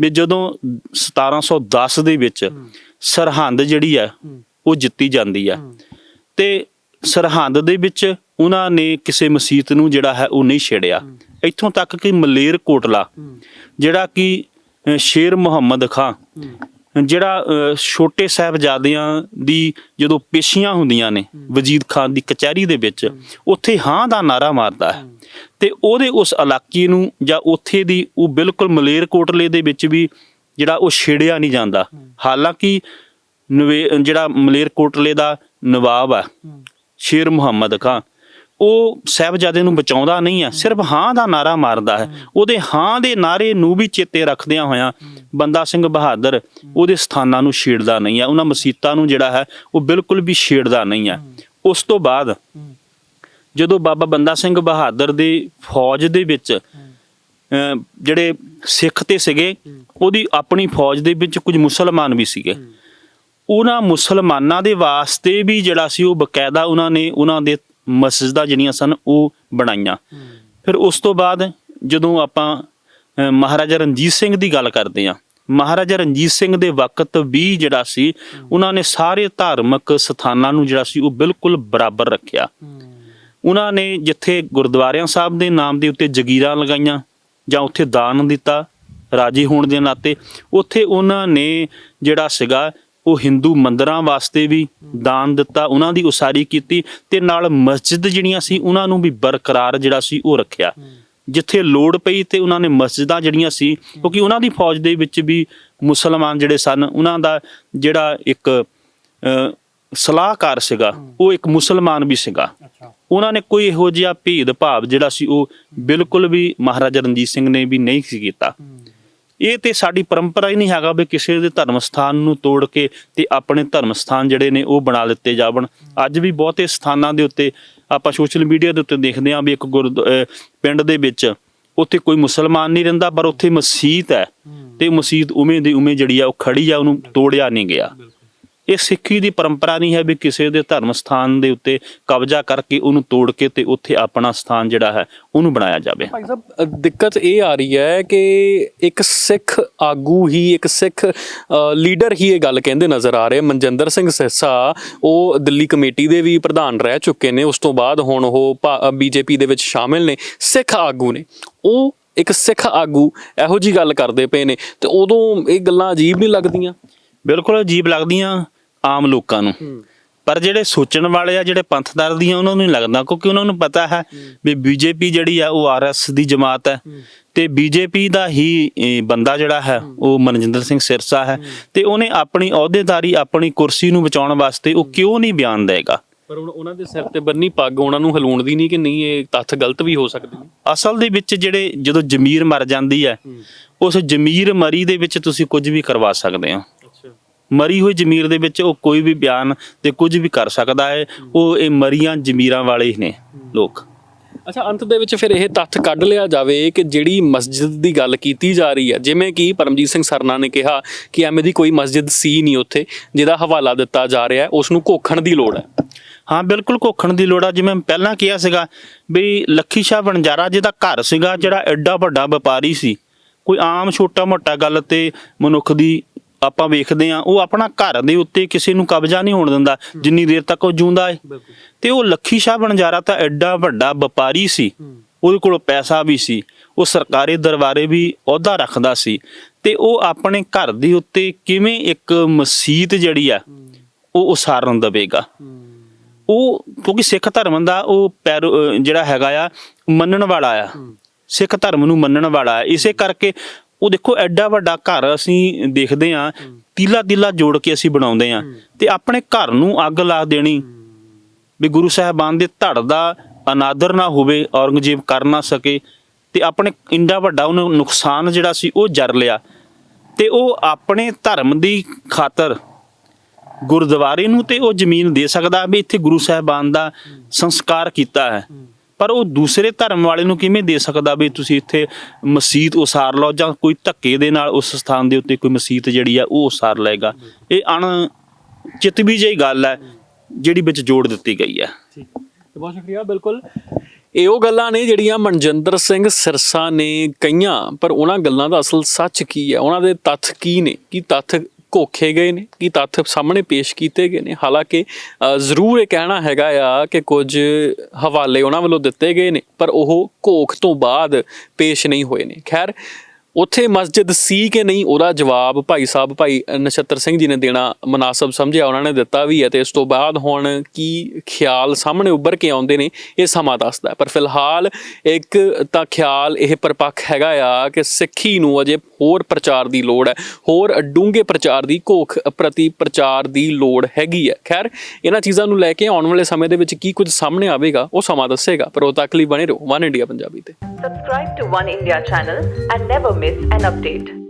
ਵੀ ਜਦੋਂ 1710 ਦੇ ਵਿੱਚ ਸਰਹੰਦ ਜਿਹੜੀ ਆ ਉਹ ਜਿੱਤੀ ਜਾਂਦੀ ਆ। ਤੇ ਸਰਹੰਦ ਦੇ ਵਿੱਚ ਉਹਨਾਂ ਨੇ ਕਿਸੇ ਮਸਜਿਦ ਨੂੰ ਜਿਹੜਾ ਹੈ ਉਹ ਨਹੀਂ ਛੇੜਿਆ। ਇੱਥੋਂ ਤੱਕ ਕਿ ਮਲੇਰ ਕੋਟਲਾ ਜਿਹੜਾ ਕਿ ਸ਼ੇਰ ਮੁਹੰਮਦ ਖਾਂ ਜਿਹੜਾ ਛੋਟੇ ਸਾਹਿਬਜ਼ਾਦਿਆਂ ਦੀ ਜਦੋਂ ਪੇਸ਼ੀਆਂ ਹੁੰਦੀਆਂ ਨੇ ਵਜੀਦ ਖਾਨ ਦੀ ਕਚਹਿਰੀ ਦੇ ਵਿੱਚ ਉੱਥੇ ਹਾਂ ਦਾ ਨਾਰਾ ਮਾਰਦਾ ਹੈ। ਤੇ ਉਹਦੇ ਉਸ ਇਲਾਕੇ ਨੂੰ ਜਾਂ ਉੱਥੇ ਦੀ ਉਹ ਬਿਲਕੁਲ ਮਲੇਰ ਕੋਟਲੇ ਦੇ ਵਿੱਚ ਵੀ ਜਿਹੜਾ ਉਹ ਛੇੜਿਆ ਨਹੀਂ ਜਾਂਦਾ। ਹਾਲਾਂਕਿ ਨਵੇ, ਜਿਹੜਾ ਮਲੇਰ ਦਾ ਨਵਾਬ ਹੈ ਸ਼ੇਰ ਮੁਹੰਮਦ ਖਾਨ, ਉਹ ਸਾਹਿਬਜ਼ਾਦੇ ਨੂੰ ਬਚਾਉਂਦਾ ਨਹੀਂ ਹੈ ਸਿਰਫ ਹਾਂ ਦਾ ਨਾਰਾ ਮਾਰਦਾ ਹੈ। ਉਹਦੇ ਹਾਂ ਦੇ ਨਾਰੇ ਨੂੰ ਵੀ ਚੇਤੇ ਰੱਖਦਿਆਂ ਹੋਇਆਂ ਬੰਦਾ ਸਿੰਘ ਬਹਾਦਰ ਉਹਦੇ ਸਥਾਨਾਂ ਨੂੰ ਛੇੜਦਾ ਨਹੀਂ ਹੈ ਉਹਨਾਂ ਮਸੀਤਾਂ ਨੂੰ ਜਿਹੜਾ ਹੈ ਉਹ ਬਿਲਕੁਲ ਵੀ ਛੇੜਦਾ ਨਹੀਂ ਹੈ ਉਸ ਤੋਂ ਬਾਅਦ ਜਦੋਂ ਬਾਬਾ ਬੰਦਾ ਸਿੰਘ ਬਹਾਦਰ ਦੀ ਫੌਜ ਦੇ ਵਿੱਚ ਜਿਹੜੇ ਸਿੱਖ ਤੇ ਸੀਗੇ ਉਹਦੀ ਆਪਣੀ ਫੌਜ ਦੇ ਵਿੱਚ ਕੁਝ ਮੁਸਲਮਾਨ ਵੀ ਸੀਗੇ। ਉਹਨਾਂ ਮੁਸਲਮਾਨਾਂ ਦੇ ਵਾਸਤੇ ਵੀ ਜਿਹੜਾ ਸੀ ਉਹ ਬਕਾਇਦਾ ਉਹਨਾਂ ਨੇ ਉਹਨਾਂ ਦੇ ਮਸਜਿਦਾਂ ਜਿਹੜੀਆਂ ਸਨ ਉਹ ਬਣਾਈਆਂ। ਫਿਰ ਉਸ ਤੋਂ ਬਾਅਦ ਜਦੋਂ ਆਪਾਂ ਮਹਾਰਾਜਾ ਰਣਜੀਤ ਸਿੰਘ ਦੀ ਗੱਲ ਕਰਦੇ ਹਾਂ ਮਹਾਰਾਜਾ ਰਣਜੀਤ ਸਿੰਘ ਦੇ ਵਕਤ ਵੀ ਜਿਹੜਾ ਸੀ ਉਹਨਾਂ ਨੇ ਸਾਰੇ ਧਾਰਮਿਕ ਸਥਾਨਾਂ ਨੂੰ ਜਿਹੜਾ ਸੀ ਉਹ ਬਿਲਕੁਲ ਬਰਾਬਰ ਰੱਖਿਆ। ਉਹਨਾਂ ਨੇ ਜਿੱਥੇ ਗੁਰਦੁਆਰਿਆਂ ਸਾਹਿਬ ਦੇ ਨਾਮ ਦੇ ਉੱਤੇ ਜਗੀਰਾਂ ਲਗਾਈਆਂ ਜਾਂ ਉੱਥੇ ਦਾਨ ਦਿੱਤਾ ਰਾਜੀ ਹੋਣ ਦੇ ਨਾਤੇ ਉੱਥੇ ਉਹਨਾਂ ਨੇ ਜਿਹੜਾ ਸੀਗਾ ਉਹ ਹਿੰਦੂ ਮੰਦਰਾਂ ਵਾਸਤੇ ਵੀ ਦਾਨ ਦਿੱਤਾ ਉਹਨਾਂ ਦੀ ਉਸਾਰੀ ਕੀਤੀ ਤੇ ਨਾਲ ਮਸਜਿਦ ਜਿਹੜੀਆਂ ਸੀ ਉਹਨਾਂ ਨੂੰ ਵੀ ਬਰਕਰਾਰ ਜਿਹੜਾ ਸੀ ਉਹ ਰੱਖਿਆ। ਜਿੱਥੇ ਲੋੜ ਪਈ ਤੇ ਉਹਨਾਂ ਨੇ ਮਸਜਿਦਾਂ ਜਿਹੜੀਆਂ ਸੀ ਕਿਉਂਕਿ ਉਹਨਾਂ ਦੀ ਫੌਜ ਦੇ ਵਿੱਚ ਵੀ ਮੁਸਲਮਾਨ ਜਿਹੜੇ ਸਨ ਉਹਨਾਂ ਦਾ ਜਿਹੜਾ ਇੱਕ ਅ, ਸਲਾਹਕਾਰ ਸੀਗਾ ਉਹ ਇੱਕ ਮੁਸਲਮਾਨ ਵੀ ਸੀਗਾ। ਉਹਨਾਂ ਨੇ ਕੋਈ ਇਹੋ ਜਿਹਾ ਭੇਦ ਭਾਵ ਜਿਹੜਾ ਸੀ ਉਹ ਬਿਲਕੁਲ ਵੀ ਮਹਾਰਾਜਾ ਰਣਜੀਤ ਸਿੰਘ ਨੇ ਵੀ ਨਹੀਂ ਸੀ ਕੀਤਾ। ਇਹ ਤੇ ਸਾਡੀ ਪਰੰਪਰਾ ਹੀ ਨਹੀਂ ਹੈਗਾ ਵੀ ਕਿਸੇ ਦੇ ਧਰਮ ਸਥਾਨ ਨੂੰ ਤੋੜ ਕੇ ਤੇ ਆਪਣੇ ਧਰਮ ਸਥਾਨ ਜਿਹੜੇ ਨੇ ਉਹ ਬਣਾ ਲਿੱਤੇ ਜਾਵਣ। ਅੱਜ ਵੀ ਬਹੁਤੇ ਸਥਾਨਾਂ ਦੇ ਉੱਤੇ ਆਪਾਂ ਸੋਸ਼ਲ ਮੀਡੀਆ ਦੇ ਉੱਤੇ ਦੇਖਦੇ ਹਾਂ ਵੀ ਇੱਕ ਗੁਰ ਪਿੰਡ ਦੇ ਵਿੱਚ ਉੱਥੇ ਕੋਈ ਮੁਸਲਮਾਨ ਨਹੀਂ ਰਹਿੰਦਾ, ਪਰ ਉੱਥੇ ਮਸਜਿਦ ਹੈ। ਤੇ ਮਸਜਿਦ ਉਵੇਂ ਦੀ ਉਵੇਂ ਜਿਹੜੀ ਆ ਉਹ ਖੜੀ ਆ, ਉਹਨੂੰ ਤੋੜਿਆ ਨਹੀਂ ਗਿਆ। ਇਹ ਸਿੱਖੀ ਦੀ ਪਰੰਪਰਾ ਨਹੀਂ ਹੈ ਵੀ ਕਿਸੇ ਦੇ ਧਰਮ ਸਥਾਨ ਦੇ ਉੱਤੇ ਕਬਜ਼ਾ ਕਰਕੇ ਉਹਨੂੰ ਤੋੜ ਕੇ ਤੇ ਉੱਥੇ ਆਪਣਾ ਸਥਾਨ ਜਿਹੜਾ ਹੈ ਉਹਨੂੰ ਬਣਾਇਆ ਜਾਵੇ। ਭਾਈ ਸਾਹਿਬ ਦਿੱਕਤ ਇਹ ਆ ਰਹੀ ਹੈ ਕਿ ਇੱਕ ਸਿੱਖ ਆਗੂ ਹੀ ਇੱਕ ਸਿੱਖ ਲੀਡਰ ਹੀ ਇਹ ਗੱਲ ਕਹਿੰਦੇ ਨਜ਼ਰ ਆ ਰਹੇ ਮਨਜਿੰਦਰ ਸਿੰਘ ਸਿਰਸਾ ਉਹ ਦਿੱਲੀ ਕਮੇਟੀ ਦੇ ਵੀ ਪ੍ਰਧਾਨ ਰਹਿ ਚੁੱਕੇ ਨੇ। ਉਸ ਤੋਂ ਬਾਅਦ ਹੁਣ ਉਹ ਬੀਜੇਪੀ ਦੇ ਵਿੱਚ ਸ਼ਾਮਿਲ ਨੇ। ਸਿੱਖ ਆਗੂ ਨੇ। ਉਹ ਇੱਕ ਸਿੱਖ ਆਗੂ ਇਹੋ ਜੀ ਗੱਲ ਕਰਦੇ ਪਏ ਨੇ। ਤੇ ਉਦੋਂ ਇਹ ਗੱਲਾਂ ਅਜੀਬ ਨਹੀਂ ਲੱਗਦੀਆਂ? ਬਿਲਕੁਲ ਅਜੀਬ ਲੱਗਦੀਆਂ। ਆਮ ਲੋਕਾਂ ਨੂੰ। ਪਰ ਜਿਹੜੇ ਸੋਚਣ ਵਾਲੇ ਆ ਜਿਹੜੇ ਪੰਥਦਰ ਦੀਆਂ ਉਹਨਾਂ ਨੂੰ ਨਹੀਂ ਲੱਗਦਾ ਕਿਉਂਕਿ ਉਹਨਾਂ ਨੂੰ ਪਤਾ ਹੈ ਵੀ ਬੀਜੇਪੀ ਜਿਹੜੀ ਆ ਉਹ ਆਰਐਸ ਦੀ ਜਮਾਤ ਹੈ। ਤੇ ਬੀਜੇਪੀ ਦਾ ਹੀ ਬੰਦਾ ਜਿਹੜਾ ਹੈ ਉਹ ਮਨਜਿੰਦਰ ਸਿੰਘ ਸਿਰਸਾ ਹੈ। ਤੇ ਉਹਨੇ ਆਪਣੀ ਅਹੁਦੇਦਾਰੀ ਆਪਣੀ ਕੁਰਸੀ ਨੂੰ ਬਚਾਉਣ ਵਾਸਤੇ ਉਹ ਕਿਉਂ ਨਹੀਂ ਬਿਆਨ ਦੇਗਾ? ਪਰ ਹੁਣ ਉਹਨਾਂ ਦੇ ਸਿਰ ਤੇ ਬੰਨੀ ਪੱਗ ਉਹਨਾਂ ਨੂੰ ਹਲੂਣ ਦੀ ਨਹੀਂ ਕਿ ਨਹੀਂ ਇਹ ਤੱਥ ਗਲਤ ਵੀ ਹੋ ਸਕਦੇ ਨੇ? ਅਸਲ ਦੇ ਵਿੱਚ ਜਿਹੜੇ ਜਦੋਂ ਜ਼ਮੀਰ ਮਰ ਜਾਂਦੀ ਹੈ। ਉਸ ਜ਼ਮੀਰ ਮਰੀ ਦੇ ਵਿੱਚ ਤੁਸੀਂ ਕੁਝ ਵੀ ਕਰਵਾ ਸਕਦੇ ਹੋ। ਮਰੀ ਹੋਈ ਜ਼ਮੀਰ ਦੇ ਵਿੱਚ ਉਹ ਕੋਈ ਵੀ ਬਿਆਨ ਤੇ ਕੁਝ ਵੀ ਕਰ ਸਕਦਾ ਹੈ ਉਹ ਇਹ ਮਰੀਆਂ ਜ਼ਮੀਰਾਂ ਵਾਲੇ ਹੀ ਨੇ ਲੋਕ। ਅੱਛਾ ਅੰਤ ਦੇ ਵਿੱਚ ਫਿਰ ਇਹ ਤੱਥ ਕੱਢ ਲਿਆ ਜਾਵੇ ਕਿ ਜਿਹੜੀ ਮਸਜਿਦ ਦੀ ਗੱਲ ਕੀਤੀ ਜਾ ਰਹੀ ਹੈ ਜਿਵੇਂ ਕਿ ਪਰਮਜੀਤ ਸਿੰਘ ਸਰਨਾ ਨੇ ਕਿਹਾ ਕਿ ਐਵੇਂ ਦੀ ਕੋਈ ਮਸਜਿਦ ਸੀ ਨਹੀਂ ਉੱਥੇ ਜਿਹਦਾ ਹਵਾਲਾ ਦਿੱਤਾ ਜਾ ਰਿਹਾ ਉਸ ਨੂੰ ਘੋਖਣ ਦੀ ਲੋੜ ਹੈ। ਹਾਂ ਬਿਲਕੁਲ ਘੋਖਣ ਦੀ ਲੋੜ ਆ ਜਿਵੇਂ ਪਹਿਲਾਂ ਕਿਹਾ ਸੀਗਾ ਵੀ ਲੱਖੀ ਸ਼ਾਹ ਬਣਜਾਰਾ ਜਿਹਦਾ ਘਰ ਸੀਗਾ ਜਿਹੜਾ ਐਡਾ ਵੱਡਾ ਵਪਾਰੀ ਸੀ ਕੋਈ ਆਮ ਛੋਟਾ ਮੋਟਾ ਗੱਲ ਤੇ ਮਨੁੱਖ ਦੀ ਆਪਾਂ ਵੇਖਦੇ ਆ ਉਹ ਆਪਣਾ ਘਰ ਦੇ ਉੱਤੇ ਕਿਸੇ ਨੂੰ ਕਬਜ਼ਾ ਨਹੀਂ ਹੋਣ ਦਿੰਦਾ ਜਿੰਨੀ ਦੇਰ ਤੱਕ ਉਹ ਜਿਉਂਦਾ ਹੈ। ਤੇ ਉਹ ਲੱਖੀ ਸ਼ਾਹ ਬਣਜਾਰਾ ਤਾਂ ਐਡਾ ਵੱਡਾ ਵਪਾਰੀ ਸੀ। ਉਹਦੇ ਕੋਲ ਪੈਸਾ ਵੀ ਸੀ। ਉਹ ਸਰਕਾਰੀ ਦਰਬਾਰੇ ਵੀ ਅਹੁਦਾ ਰੱਖਦਾ ਸੀ। ਤੇ ਉਹ ਆਪਣੇ ਘਰ ਦੇ ਉੱਤੇ ਕਿਵੇਂ ਇੱਕ ਮਸਜਿਦ ਜਿਹੜੀ ਆ ਉਹ ਉਸਾਰਨ ਦੇਵੇਗਾ। ਉਹ ਕਿਉਂਕਿ ਸਿੱਖ ਧਰਮ ਦਾ ਉਹ ਜਿਹੜਾ ਹੈਗਾ ਆ ਮੰਨਣ ਵਾਲਾ ਆ। ਸਿੱਖ ਧਰਮ ਨੂੰ ਮੰਨਣ ਵਾਲਾ ਆ। ਇਸੇ ਕਰਕੇ ਉਹ ਦੇਖੋ ਐਡਾ ਵੱਡਾ ਘਰ ਅਸੀਂ ਦੇਖਦੇ ਆ ਤੀਲਾ ਤੀਲਾ ਜੋੜ ਕੇ ਅਸੀਂ ਬਣਾਉਂਦੇ ਆ ਤੇ ਆਪਣੇ ਘਰ ਨੂੰ ਅੱਗ ਲਾ ਦੇਣੀ। ਵੀ ਗੁਰੂ ਸਾਹਿਬਾਨ ਦੇ ਧੜ ਦਾ ਅਨਾਦਰ ਨਾ ਹੋਵੇ, ਔਰੰਗਜ਼ੇਬ ਕਰ ਨਾ ਸਕੇ ਤੇ ਆਪਣੇ ਇੰਡਾ ਵੱਡਾ ਉਹਨੂੰ ਨੁਕਸਾਨ ਜਿਹੜਾ ਸੀ ਉਹ ਜਰ ਲਿਆ। ਤੇ ਉਹ ਆਪਣੇ ਧਰਮ ਦੀ ਖਾਤਰ ਗੁਰਦੁਆਰੇ ਨੂੰ ਤੇ ਉਹ ਜ਼ਮੀਨ ਦੇ ਸਕਦਾ ਵੀ ਇੱਥੇ ਗੁਰੂ ਸਾਹਿਬਾਨ ਦਾ ਸੰਸਕਾਰ ਕੀਤਾ ਹੈ। ਪਰ ਉਹ ਦੂਸਰੇ ਧਰਮ ਵਾਲੇ ਨੂੰ ਕਿਵੇਂ ਦੇ ਸਕਦਾ ਵੀ ਤੁਸੀਂ ਇੱਥੇ ਮਸਜਿਦ ਉਸਾਰ ਲਓ ਜਾਂ ਕੋਈ ਧੱਕੇ ਦੇ ਨਾਲ ਉਸ ਸਥਾਨ ਦੇ ਉੱਤੇ ਕੋਈ ਮਸਜਿਦ ਜਿਹੜੀ ਆ ਉਹ ਉਸਾਰ ਲਏਗਾ? ਇਹ ਅਣ ਚਿਤਵੀ ਜਿਹੀ ਗੱਲ ਹੈ, ਜਿਹੜੀ ਵਿੱਚ ਜੋੜ ਦਿੱਤੀ ਗਈ ਹੈ। ਠੀਕ। ਬਹੁਤ ਸ਼ੁਕਰੀਆ, ਬਿਲਕੁਲ। ਇਹ ਉਹ ਗੱਲਾਂ ਨੇ ਜਿਹੜੀਆਂ ਮਨਜਿੰਦਰ ਸਿੰਘ ਸਿਰਸਾ ਨੇ ਕਹੀਆਂ, ਪਰ ਉਹਨਾਂ ਗੱਲਾਂ ਦਾ ਅਸਲ ਸੱਚ ਕੀ ਹੈ? ਉਹਨਾਂ ਦੇ ਤੱਥ ਕੀ ਨੇ? ਕੀ ਤੱਥ ਘੋਖੇ ਗਏ ਨੇ, ਕੀ ਤੱਥ ਸਾਹਮਣੇ ਪੇਸ਼ ਕੀਤੇ ਗਏ ਨੇ। ਹਾਲਾਂਕਿ ਜ਼ਰੂਰ ਇਹ ਕਹਿਣਾ ਹੈਗਾ ਆ ਕਿ ਕੁਝ ਹਵਾਲੇ ਉਹਨਾਂ ਵੱਲੋਂ ਦਿੱਤੇ ਗਏ ਨੇ, ਪਰ ਉਹ ਘੋਖ ਤੋਂ ਬਾਅਦ ਪੇਸ਼ ਨਹੀਂ ਹੋਏ ਨੇ। ਖੈਰ, ਉੱਥੇ ਮਸਜਿਦ ਸੀ ਕਿ ਨਹੀਂ, ਉਹਦਾ ਜਵਾਬ ਭਾਈ ਸਾਹਿਬ, ਭਾਈ ਨਛੱਤਰ ਸਿੰਘ ਜੀ ਨੇ ਦੇਣਾ ਮناسب ਸਮਝਿਆ, ਉਹਨਾਂ ਨੇ ਦਿੱਤਾ ਵੀ ਹੈ ਤੇ ਇਸ ਤੋਂ ਬਾਅਦ ਹੁਣ ਕੀ ਖਿਆਲ ਸਾਹਮਣੇ ਉੱਭਰ ਕੇ ਆਉਂਦੇ ਨੇ, ਇਹ ਸਮਾਂ ਦੱਸਦਾ ਪਰ ਫਿਲਹਾਲ ਇੱਕ ਤਾਂ ਖਿਆਲ ਇਹ ਪਰਪੱਖ ਹੈਗਾ ਆ ਕਿ ਸਿੱਖੀ ਨੂੰ ਅਜੇ ਹੋਰ ਪ੍ਰਚਾਰ ਦੀ ਲੋੜ ਹੈ। ਹੋਰ ਡੂੰਘੇ ਪ੍ਰਚਾਰ ਦੀ, ਘੋਖ ਪ੍ਰਤੀ ਪ੍ਰਚਾਰ ਦੀ ਲੋੜ ਹੈਗੀ ਹੈ। ਖੈਰ, ਇਹਨਾਂ ਚੀਜ਼ਾਂ ਨੂੰ ਲੈ ਕੇ ਆਉਣ ਵਾਲੇ ਸਮੇਂ ਦੇ ਵਿੱਚ ਕੀ ਕੁਝ ਸਾਹਮਣੇ ਆਵੇਗਾ, ਉਹ ਸਮਾਂ ਦੱਸੇਗਾ, ਪਰ ਉਹ ਤੱਕ ਲਈ ਬਣੇ ਰਹੋ, ਵਨ ਇੰਡੀਆ ਪੰਜਾਬੀ ਤੇ। Subscribe to One India channel and never miss an update.